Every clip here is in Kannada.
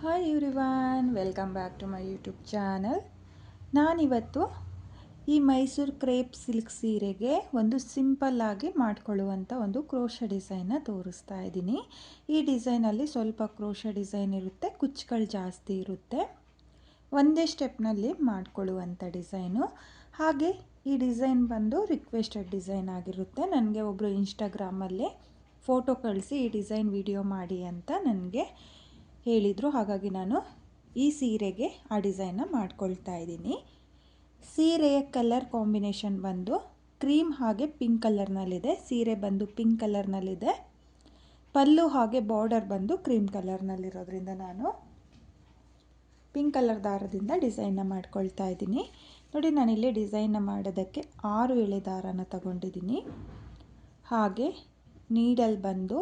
Hi everyone welcome back to my YouTube channel ನಾನಿವತ್ತು ಈ ಮೈಸೂರು ಕ್ರೇಪ್ ಸಿಲ್ಕ್ ಸೀರೆಗೆ ಒಂದು ಸಿಂಪಲ್ಲಾಗಿ ಮಾಡಿಕೊಳ್ಳುವಂಥ ಒಂದು ಕ್ರೋಶ ಡಿಸೈನ್ನ ತೋರಿಸ್ತಾ ಇದ್ದೀನಿ. ಈ ಡಿಸೈನಲ್ಲಿ ಸ್ವಲ್ಪ ಕ್ರೋಶ ಡಿಸೈನ್ ಇರುತ್ತೆ, ಕುಚ್ಚುಗಳು ಜಾಸ್ತಿ ಇರುತ್ತೆ. ಒಂದೇ ಸ್ಟೆಪ್ನಲ್ಲಿ ಮಾಡಿಕೊಳ್ಳುವಂಥ ಡಿಸೈನು. ಹಾಗೆ ಈ ಡಿಸೈನ್ ಬಂದು ರಿಕ್ವೆಸ್ಟೆಡ್ ಡಿಸೈನ್ ಆಗಿರುತ್ತೆ. ನನಗೆ ಒಬ್ಬರು ಇನ್ಸ್ಟಾಗ್ರಾಮಲ್ಲಿ ಫೋಟೋ ಕಳಿಸಿ ಈ ಡಿಸೈನ್ ವಿಡಿಯೋ ಮಾಡಿ ಅಂತ ನನಗೆ ಹೇಳಿದರು. ಹಾಗಾಗಿ ನಾನು ಈ ಸೀರೆಗೆ ಆ ಡಿಸೈನ್ನ ಮಾಡ್ಕೊಳ್ತಾ ಇದ್ದೀನಿ. ಸೀರೆಯ ಕಲರ್ ಕಾಂಬಿನೇಷನ್ ಬಂದು ಕ್ರೀಮ್ ಹಾಗೆ ಪಿಂಕ್ ಕಲರ್ನಲ್ಲಿದೆ, ಸೀರೆ ಬಂದು ಪಿಂಕ್ ಕಲರ್ನಲ್ಲಿದೆ, ಪಲ್ಲು ಹಾಗೆ ಬಾರ್ಡರ್ ಬಂದು ಕ್ರೀಮ್ ಕಲರ್ನಲ್ಲಿರೋದ್ರಿಂದ ನಾನು ಪಿಂಕ್ ಕಲರ್ ದಾರದಿಂದ ಡಿಸೈನ್ನ ಮಾಡ್ಕೊಳ್ತಾ ಇದ್ದೀನಿ. ನೋಡಿ, ನಾನಿಲ್ಲಿ ಡಿಸೈನ್ನ ಮಾಡೋದಕ್ಕೆ ಆರು ಎಳೆ ದಾರನ ತಗೊಂಡಿದ್ದೀನಿ. ಹಾಗೆ ನೀಡಲ್ ಬಂದು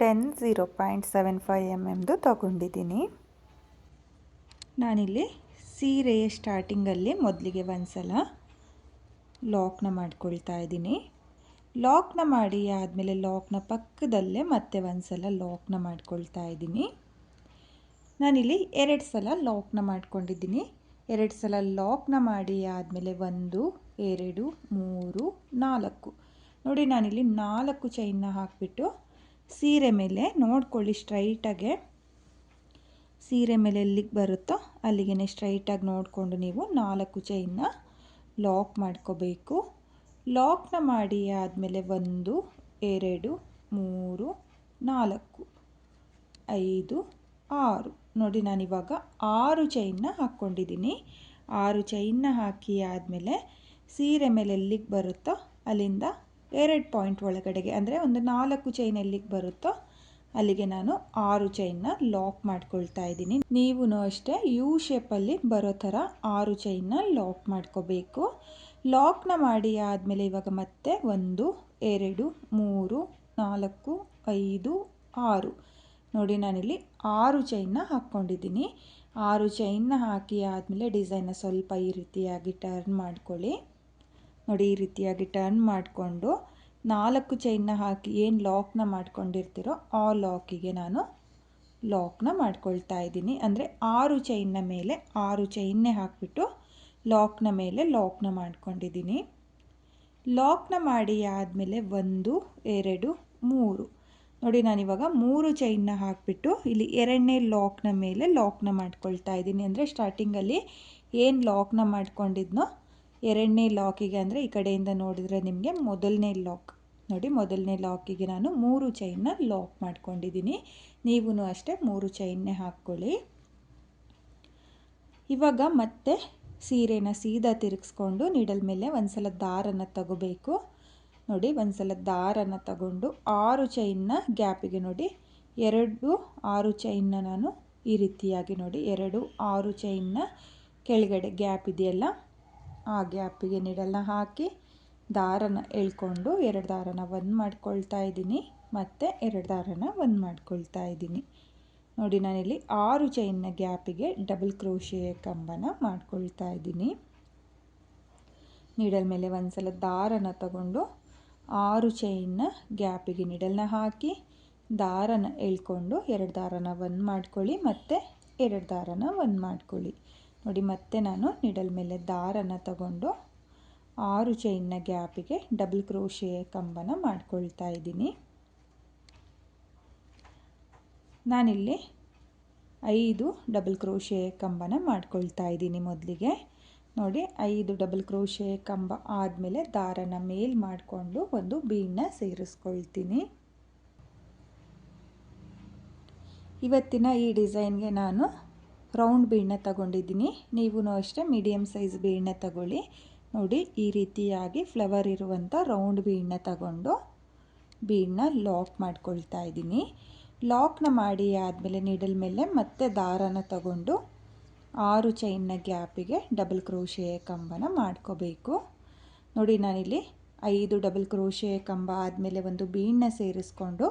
ten zero point seven five M ಎಮ್ದು ತಗೊಂಡಿದ್ದೀನಿ. ನಾನಿಲ್ಲಿ ಸೀರೆಯ ಸ್ಟಾರ್ಟಿಂಗಲ್ಲಿ ಮೊದಲಿಗೆ ಒಂದು ಸಲ ಲಾಕ್ನ ಮಾಡ್ಕೊಳ್ತಾ ಇದ್ದೀನಿ. ಲಾಕ್ನ ಮಾಡಿ ಆದಮೇಲೆ ಲಾಕ್ನ ಪಕ್ಕದಲ್ಲೇ ಮತ್ತೆ ಒಂದು ಸಲ ಲಾಕ್ನ ಮಾಡ್ಕೊಳ್ತಾ ಇದ್ದೀನಿ. ನಾನಿಲ್ಲಿ ಎರಡು ಸಲ ಲಾಕ್ನ ಮಾಡ್ಕೊಂಡಿದ್ದೀನಿ. ಎರಡು ಸಲ ಲಾಕ್ನ ಮಾಡಿ ಆದಮೇಲೆ ಒಂದು, ಎರಡು, ಮೂರು, ನಾಲ್ಕು. ನೋಡಿ ನಾನಿಲ್ಲಿ ನಾಲ್ಕು ಚೈನ್ನ ಹಾಕಿಬಿಟ್ಟು ಸೀರೆ ಮೇಲೆ ನೋಡ್ಕೊಳ್ಳಿ ಸ್ಟ್ರೈಟಾಗೆ. ಸೀರೆ ಮೇಲೆ ಎಲ್ಲಿಗೆ ಬರುತ್ತೋ ಅಲ್ಲಿಗೆ ಸ್ಟ್ರೈಟಾಗಿ ನೋಡಿಕೊಂಡು ನೀವು ನಾಲ್ಕು ಚೈನ್ನ ಲಾಕ್ ಮಾಡ್ಕೋಬೇಕು. ಲಾಕ್ನ ಮಾಡಿ ಆದಮೇಲೆ ಒಂದು, ಎರಡು, ಮೂರು, ನಾಲ್ಕು, ಐದು, ಆರು. ನೋಡಿ ನಾನಿವಾಗ ಆರು ಚೈನ್ನ ಹಾಕ್ಕೊಂಡಿದ್ದೀನಿ. ಆರು ಚೈನ್ನ ಹಾಕಿ ಆದಮೇಲೆ ಸೀರೆ ಮೇಲೆ ಎಲ್ಲಿಗೆ ಬರುತ್ತೋ ಅಲ್ಲಿಂದ ಎರಡು ಪಾಯಿಂಟ್ ಒಳಗಡೆಗೆ, ಅಂದರೆ ಒಂದು ನಾಲ್ಕು ಚೈನ್ ಎಲ್ಲಿಗೆ ಬರುತ್ತೋ ಅಲ್ಲಿಗೆ ನಾನು ಆರು ಚೈನ್ನ ಲಾಕ್ ಮಾಡ್ಕೊಳ್ತಾ ಇದ್ದೀನಿ. ನೀವು ಅಷ್ಟೇ ಯು ಶೇಪಲ್ಲಿ ಬರೋ ಥರ ಆರು ಚೈನ್ನ ಲಾಕ್ ಮಾಡ್ಕೋಬೇಕು. ಲಾಕ್ನ ಮಾಡಿ ಆದಮೇಲೆ ಇವಾಗ ಮತ್ತೆ ಒಂದು, ಎರಡು, ಮೂರು, ನಾಲ್ಕು, ಐದು, ಆರು. ನೋಡಿ, ನಾನಿಲ್ಲಿ ಆರು ಚೈನ್ನ ಹಾಕ್ಕೊಂಡಿದ್ದೀನಿ. ಆರು ಚೈನ್ನ ಹಾಕಿ ಆದಮೇಲೆ ಡಿಸೈನ್ನ ಸ್ವಲ್ಪ ಈ ರೀತಿಯಾಗಿ ಟರ್ನ್ ಮಾಡ್ಕೊಳ್ಳಿ. ನೋಡಿ ಈ ರೀತಿಯಾಗಿ ಟರ್ನ್ ಮಾಡಿಕೊಂಡು ನಾಲ್ಕು ಚೈನ್ನ ಹಾಕಿ ಏನು ಲಾಕ್ನ ಮಾಡ್ಕೊಂಡಿರ್ತೀರೋ ಆ ಲಾಕಿಗೆ ನಾನು ಲಾಕ್ನ ಮಾಡ್ಕೊಳ್ತಾ ಇದ್ದೀನಿ. ಅಂದರೆ ಆರು ಚೈನ್ನ ಮೇಲೆ ಆರು ಚೈನ್ನೇ ಹಾಕಿಬಿಟ್ಟು ಲಾಕ್ನ ಮೇಲೆ ಲಾಕ್ನ ಮಾಡ್ಕೊಂಡಿದ್ದೀನಿ. ಲಾಕ್ನ ಮಾಡಿ ಆದಮೇಲೆ ಒಂದು, ಎರಡು, ಮೂರು. ನೋಡಿ ನಾನಿವಾಗ ಮೂರು ಚೈನ್ನ ಹಾಕಿಬಿಟ್ಟು ಇಲ್ಲಿ ಎರಡನೇ ಲಾಕ್ನ ಮೇಲೆ ಲಾಕ್ನ ಮಾಡ್ಕೊಳ್ತಾ ಇದ್ದೀನಿ. ಅಂದರೆ ಸ್ಟಾರ್ಟಿಂಗಲ್ಲಿ ಏನು ಲಾಕ್ನ ಮಾಡ್ಕೊಂಡಿದ್ನೋ ಎರಡನೇ ಲಾಕಿಗೆ ಅಂದರೆ ಈ ಕಡೆಯಿಂದ ನೋಡಿದರೆ ನಿಮಗೆ ಮೊದಲನೇ ಲಾಕ್. ನೋಡಿ, ಮೊದಲನೇ ಲಾಕಿಗೆ ನಾನು ಮೂರು ಚೈನ್ನ ಲಾಕ್ ಮಾಡ್ಕೊಂಡಿದ್ದೀನಿ. ನೀವೂ ಅಷ್ಟೇ ಮೂರು ಚೈನ್ನೇ ಹಾಕ್ಕೊಳ್ಳಿ. ಇವಾಗ ಮತ್ತೆ ಸೀರೆನ ಸೀದಾ ತಿರುಗಿಸ್ಕೊಂಡು ನೀಡಲ್ ಮೇಲೆ ಒಂದು ಸಲ ದಾರನ ತಗೋಬೇಕು. ನೋಡಿ ಒಂದು ಸಲ ದಾರನ ತಗೊಂಡು ಆರು ಚೈನ್ನ ಗ್ಯಾಪಿಗೆ ನೋಡಿ, ಎರಡು ಆರು ಚೈನ್ನ ನಾನು ಈ ರೀತಿಯಾಗಿ ನೋಡಿ, ಎರಡು ಆರು ಚೈನ್ನ ಕೆಳಗಡೆ ಗ್ಯಾಪ್ ಇದೆಯಲ್ಲ ಆ ಗ್ಯಾಪಿಗೆ ನೀಡಲ್ನ ಹಾಕಿ ದಾರನ ಎಳ್ಕೊಂಡು ಎರಡು ದಾರನ ಒಂದು ಮಾಡ್ಕೊಳ್ತಾ ಇದ್ದೀನಿ. ಮತ್ತು ಎರಡು ದಾರನ ಒಂದು ಮಾಡ್ಕೊಳ್ತಾ ಇದ್ದೀನಿ. ನೋಡಿ, ನಾನಿಲ್ಲಿ ಆರು ಚೈನ್ನ ಗ್ಯಾಪಿಗೆ ಡಬಲ್ ಕ್ರೋಶಿಯ ಕಂಬನ ಮಾಡ್ಕೊಳ್ತಾ ಇದ್ದೀನಿ. ನೀಡಲ್ ಮೇಲೆ ಒಂದು ಸಲ ದಾರನ ತಗೊಂಡು ಆರು ಚೈನ್ನ ಗ್ಯಾಪಿಗೆ ನೀಡಲ್ನ ಹಾಕಿ ದಾರನ ಎಳ್ಕೊಂಡು ಎರಡು ದಾರನ ಒಂದು ಮಾಡ್ಕೊಳ್ಳಿ, ಮತ್ತು ಎರಡು ದಾರನ ಒಂದು ಮಾಡ್ಕೊಳ್ಳಿ. ನೋಡಿ, ಮತ್ತೆ ನಾನು ನಿಡಲ್ ಮೇಲೆ ದಾರನ ತಗೊಂಡು ಆರು ಚೈನ್ನ ಗ್ಯಾಪಿಗೆ ಡಬಲ್ ಕ್ರೋಶೆ ಕಂಬನ ಮಾಡ್ಕೊಳ್ತಾ ಇದ್ದೀನಿ. ನಾನಿಲ್ಲಿ ಐದು ಡಬಲ್ ಕ್ರೋಶೆ ಕಂಬನ ಮಾಡ್ಕೊಳ್ತಾ ಇದ್ದೀನಿ ಮೊದಲಿಗೆ. ನೋಡಿ, ಐದು ಡಬಲ್ ಕ್ರೋಶೆ ಕಂಬ ಆದಮೇಲೆ ದಾರನ ಮೇಲ್ ಮಾಡಿಕೊಂಡು ಒಂದು ಬೀನ್ನ ಸೇರಿಸ್ಕೊಳ್ತೀನಿ. ಇವತ್ತಿನ ಈ ಡಿಸೈನ್ಗೆ ನಾನು ರೌಂಡ್ ಬೀಡನ್ನ ತಗೊಂಡಿದ್ದೀನಿ. ನೀವು ಅಷ್ಟೇ ಮೀಡಿಯಮ್ ಸೈಜ್ ಬೀಡನ್ನ ತಗೊಳ್ಳಿ. ನೋಡಿ, ಈ ರೀತಿಯಾಗಿ ಫ್ಲವರ್ ಇರುವಂಥ ರೌಂಡ್ ಬೀಡನ್ನ ತಗೊಂಡು ಬೀಡನ್ನ ಲಾಕ್ ಮಾಡ್ಕೊಳ್ತಾ ಇದ್ದೀನಿ. ಲಾಕ್ನ ಮಾಡಿ ಆದಮೇಲೆ ನೀಡಲ್ ಮೇಲೆ ಮತ್ತೆ ದಾರನ ತಗೊಂಡು ಆರು ಚೈನ್ನ ಗ್ಯಾಪಿಗೆ ಡಬಲ್ ಕ್ರೋಶೆ ಕಂಬನ ಮಾಡ್ಕೋಬೇಕು. ನೋಡಿ, ನಾನಿಲ್ಲಿ ಐದು ಡಬಲ್ ಕ್ರೋಶೆ ಕಂಬ ಆದಮೇಲೆ ಒಂದು ಬೀಡನ್ನ ಸೇರಿಸ್ಕೊಂಡು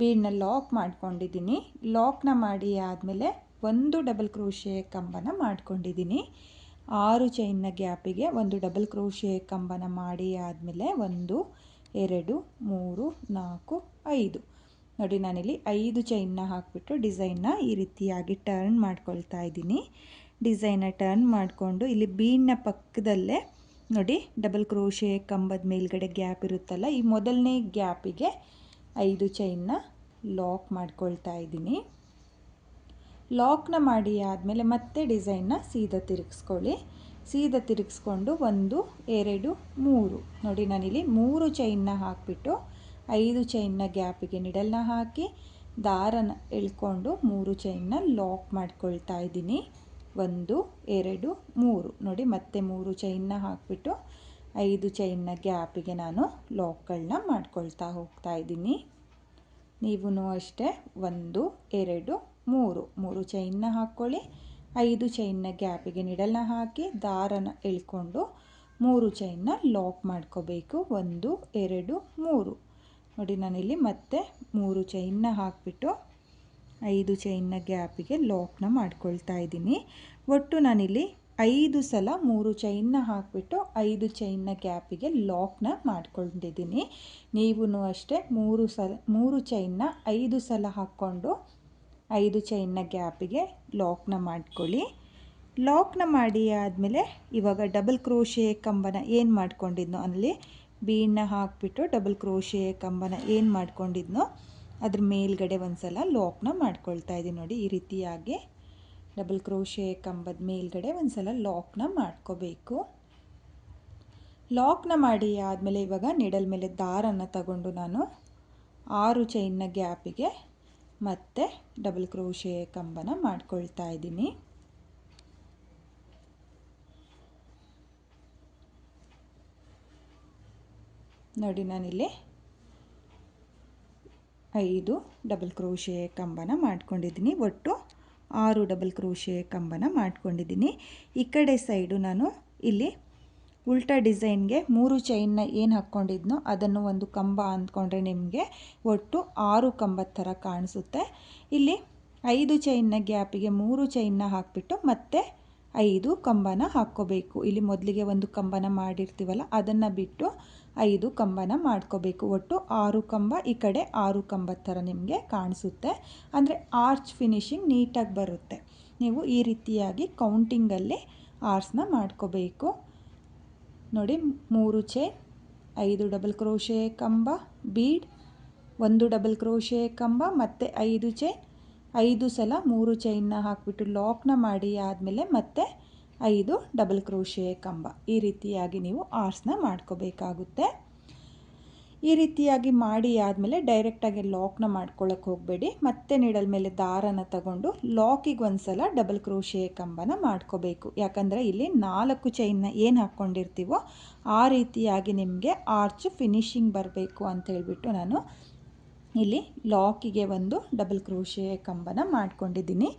ಬೀಡನ್ನ ಲಾಕ್ ಮಾಡ್ಕೊಂಡಿದ್ದೀನಿ. ಲಾಕ್ನ ಮಾಡಿ ಆದಮೇಲೆ ಒಂದು ಡಬಲ್ ಕ್ರೋಶೆ ಕಂಬನ ಮಾಡ್ಕೊಂಡಿದ್ದೀನಿ. ಆರು ಚೈನ್ನ ಗ್ಯಾಪಿಗೆ ಒಂದು ಡಬಲ್ ಕ್ರೋಶೆ ಕಂಬನ ಮಾಡಿ ಆದಮೇಲೆ ಒಂದು, ಎರಡು, ಮೂರು, ನಾಲ್ಕು, ಐದು. ನೋಡಿ, ನಾನಿಲ್ಲಿ ಐದು ಚೈನ್ನ ಹಾಕಿಬಿಟ್ಟು ಡಿಸೈನ್ನ ಈ ರೀತಿಯಾಗಿ ಟರ್ನ್ ಮಾಡ್ಕೊಳ್ತಾ ಇದ್ದೀನಿ. ಡಿಸೈನ್ನ ಟರ್ನ್ ಮಾಡಿಕೊಂಡು ಇಲ್ಲಿ ಬೀನ್ನ ಪಕ್ಕದಲ್ಲೇ ನೋಡಿ, ಡಬಲ್ ಕ್ರೋಶೆ ಕಂಬದ ಮೇಲ್ಗಡೆ ಗ್ಯಾಪ್ ಇರುತ್ತಲ್ಲ, ಈ ಮೊದಲನೇ ಗ್ಯಾಪಿಗೆ ಐದು ಚೈನ್ನ ಲಾಕ್ ಮಾಡ್ಕೊಳ್ತಾ ಇದ್ದೀನಿ. ಲಾಕ್ನ ಮಾಡಿ ಆದಮೇಲೆ ಮತ್ತೆ ಡಿಸೈನ್ನ ಸೀದಾ ತಿರುಗಿಸ್ಕೊಳ್ಳಿ. ಸೀದಾ ತಿರುಗಿಸ್ಕೊಂಡು ಒಂದು, ಎರಡು, ಮೂರು. ನೋಡಿ, ನಾನಿಲ್ಲಿ ಮೂರು ಚೈನ್ನ ಹಾಕಿಬಿಟ್ಟು ಐದು ಚೈನ್ನ ಗ್ಯಾಪಿಗೆ ನಿಡಲ್ನ ಹಾಕಿ ದಾರನ ಎಳ್ಕೊಂಡು ಮೂರು ಚೈನ್ನ ಲಾಕ್ ಮಾಡ್ಕೊಳ್ತಾ ಇದ್ದೀನಿ. ಒಂದು, ಎರಡು, ಮೂರು. ನೋಡಿ, ಮತ್ತೆ ಮೂರು ಚೈನ್ನ ಹಾಕಿಬಿಟ್ಟು ಐದು ಚೈನ್ನ ಗ್ಯಾಪಿಗೆ ನಾನು ಲಾಕ್ಗಳನ್ನ ಮಾಡ್ಕೊಳ್ತಾ ಹೋಗ್ತಾ ಇದ್ದೀನಿ. ನೀವು ಅಷ್ಟೇ. ಒಂದು, ಎರಡು ಮೂರು. ಮೂರು ಚೈನ್ನ ಹಾಕ್ಕೊಳ್ಳಿ ಐದು ಚೈನ್ನ ಗ್ಯಾಪಿಗೆ ನಿಡಲ್ನ ಹಾಕಿ ದಾರನ ಎಳ್ಕೊಂಡು ಮೂರು ಚೈನ್ನ ಲಾಕ್ ಮಾಡ್ಕೋಬೇಕು. ಒಂದು, ಎರಡು, ಮೂರು. ನೋಡಿ ನಾನಿಲ್ಲಿ ಮತ್ತೆ ಮೂರು ಚೈನ್ನ ಹಾಕಿಬಿಟ್ಟು ಐದು ಚೈನ್ನ ಗ್ಯಾಪಿಗೆ ಲಾಕ್ನ ಮಾಡ್ಕೊಳ್ತಾ ಇದ್ದೀನಿ. ಒಟ್ಟು ನಾನಿಲ್ಲಿ ಐದು ಸಲ ಮೂರು ಚೈನ್ನ ಹಾಕಿಬಿಟ್ಟು ಐದು ಚೈನ್ನ ಗ್ಯಾಪಿಗೆ ಲಾಕ್ನ ಮಾಡ್ಕೊಂಡಿದ್ದೀನಿ. ನೀವು ಅಷ್ಟೇ ಮೂರು ಸಲ, ಮೂರು ಚೈನ್ನ ಐದು ಸಲ ಹಾಕ್ಕೊಂಡು ಐದು ಚೈನ್ನ ಗ್ಯಾಪಿಗೆ ಲಾಕ್ನ ಮಾಡ್ಕೊಳ್ಳಿ. ಲಾಕ್ನ ಮಾಡಿ ಆದಮೇಲೆ ಇವಾಗ ಡಬಲ್ ಕ್ರೋಶೆ ಕಂಬನ ಏನು ಮಾಡ್ಕೊಂಡಿದ್ನೋ ಅಲ್ಲಿ ಬೀಡನ್ನ ಹಾಕಿಬಿಟ್ಟು ಡಬಲ್ ಕ್ರೋಶೆ ಕಂಬನ ಏನು ಮಾಡ್ಕೊಂಡಿದ್ನೋ ಅದ್ರ ಮೇಲ್ಗಡೆ ಒಂದು ಸಲ ಲಾಕ್ನ ಮಾಡ್ಕೊಳ್ತಾ ಇದ್ದೀನಿ ನೋಡಿ ಈ ರೀತಿಯಾಗಿ. ಡಬಲ್ ಕ್ರೋಶೆ ಕಂಬದ ಮೇಲ್ಗಡೆ ಒಂದು ಸಲ ಲಾಕ್ನ ಮಾಡ್ಕೋಬೇಕು. ಲಾಕ್ನ ಮಾಡಿ ಆದಮೇಲೆ ಇವಾಗ ನಿಡಲ್ ಮೇಲೆ ದಾರನ್ನು ತಗೊಂಡು ನಾನು ಆರು ಚೈನ್ನ ಗ್ಯಾಪಿಗೆ ಮತ್ತು ಡಬಲ್ ಕ್ರೋಶೆ ಕಂಬನ ಮಾಡ್ಕೊಳ್ತಾ ಇದ್ದೀನಿ. ನೋಡಿ ನಾನಿಲ್ಲಿ ಐದು ಡಬಲ್ ಕ್ರೋಶೆ ಕಂಬನ ಮಾಡ್ಕೊಂಡಿದ್ದೀನಿ. ಒಟ್ಟು ಆರು ಡಬಲ್ ಕ್ರೋಶೆ ಕಂಬನ ಮಾಡ್ಕೊಂಡಿದ್ದೀನಿ. ಈ ಕಡೆ ಸೈಡು ನಾನು ಇಲ್ಲಿ ಉಲ್ಟಾ ಡಿಸೈನ್ಗೆ ಮೂರು ಚೈನ್ನ ಏನು ಹಾಕ್ಕೊಂಡಿದ್ನೋ ಅದನ್ನು ಒಂದು ಕಂಬ ಅಂದ್ಕೊಂಡ್ರೆ ನಿಮಗೆ ಒಟ್ಟು ಆರು ಕಂಬದ ಥರ ಕಾಣಿಸುತ್ತೆ. ಇಲ್ಲಿ ಐದು ಚೈನ್ನ ಗ್ಯಾಪಿಗೆ ಮೂರು ಚೈನ್ನ ಹಾಕಿಬಿಟ್ಟು ಮತ್ತೆ ಐದು ಕಂಬನ ಹಾಕ್ಕೋಬೇಕು. ಇಲ್ಲಿ ಮೊದಲಿಗೆ ಒಂದು ಕಂಬನ ಮಾಡಿರ್ತೀವಲ್ಲ, ಅದನ್ನು ಬಿಟ್ಟು ಐದು ಕಂಬನ ಮಾಡ್ಕೋಬೇಕು. ಒಟ್ಟು ಆರು ಕಂಬ, ಈ ಕಡೆ ಆರು ಕಂಬದ ಥರ ನಿಮಗೆ ಕಾಣಿಸುತ್ತೆ. ಅಂದರೆ ಆರ್ಚ್ ಫಿನಿಶಿಂಗ್ ನೀಟಾಗಿ ಬರುತ್ತೆ. ನೀವು ಈ ರೀತಿಯಾಗಿ ಕೌಂಟಿಂಗಲ್ಲಿ ಆರ್ಸ್ನ ಮಾಡ್ಕೋಬೇಕು. ನೋಡಿ, ಮೂರು ಚೇ, ಐದು ಡಬಲ್ ಕ್ರೋಶೆ ಕಂಬ, ಬೀಡ್, ಒಂದು ಡಬಲ್ ಕ್ರೋಶೆ ಕಂಬ, ಮತ್ತು ಐದು ಚೈನ್ ಐದು ಸಲ ಮೂರು ಚೈನ್ನ ಹಾಕಿಬಿಟ್ಟು ಲಾಕ್ನ ಮಾಡಿ ಆದಮೇಲೆ ಮತ್ತೆ ಐದು ಡಬಲ್ ಕ್ರೋಶೆ ಕಂಬ. ಈ ರೀತಿಯಾಗಿ ನೀವು ಆರ್ಸ್ನ ಮಾಡ್ಕೋಬೇಕಾಗುತ್ತೆ. ಈ ರೀತಿಯಾಗಿ ಮಾಡಿ ಆದಮೇಲೆ ಡೈರೆಕ್ಟಾಗಿ ಲಾಕ್ನ ಮಾಡ್ಕೊಳ್ಳೋಕೆ ಹೋಗಬೇಡಿ. ಮತ್ತೆ ನೀಡಲ್ ಮೇಲೆ ದಾರನ ತಗೊಂಡು ಲಾಕಿಗೆ ಒಂದು ಸಲ ಡಬಲ್ ಕ್ರೋಶೆ ಕಂಬನ ಮಾಡ್ಕೋಬೇಕು. ಯಾಕಂದರೆ ಇಲ್ಲಿ ನಾಲ್ಕು ಚೈನ್ನ ಏನು ಹಾಕ್ಕೊಂಡಿರ್ತೀವೋ ಆ ರೀತಿಯಾಗಿ ನಿಮಗೆ ಆರ್ಚ್ ಫಿನಿಶಿಂಗ್ ಬರಬೇಕು ಅಂತ ಹೇಳಿಬಿಟ್ಟು ನಾನು ಇಲ್ಲಿ ಲಾಕಿಗೆ ಒಂದು ಡಬಲ್ ಕ್ರೋಶೆ ಕಂಬನ ಮಾಡ್ಕೊಂಡಿದ್ದೀನಿ.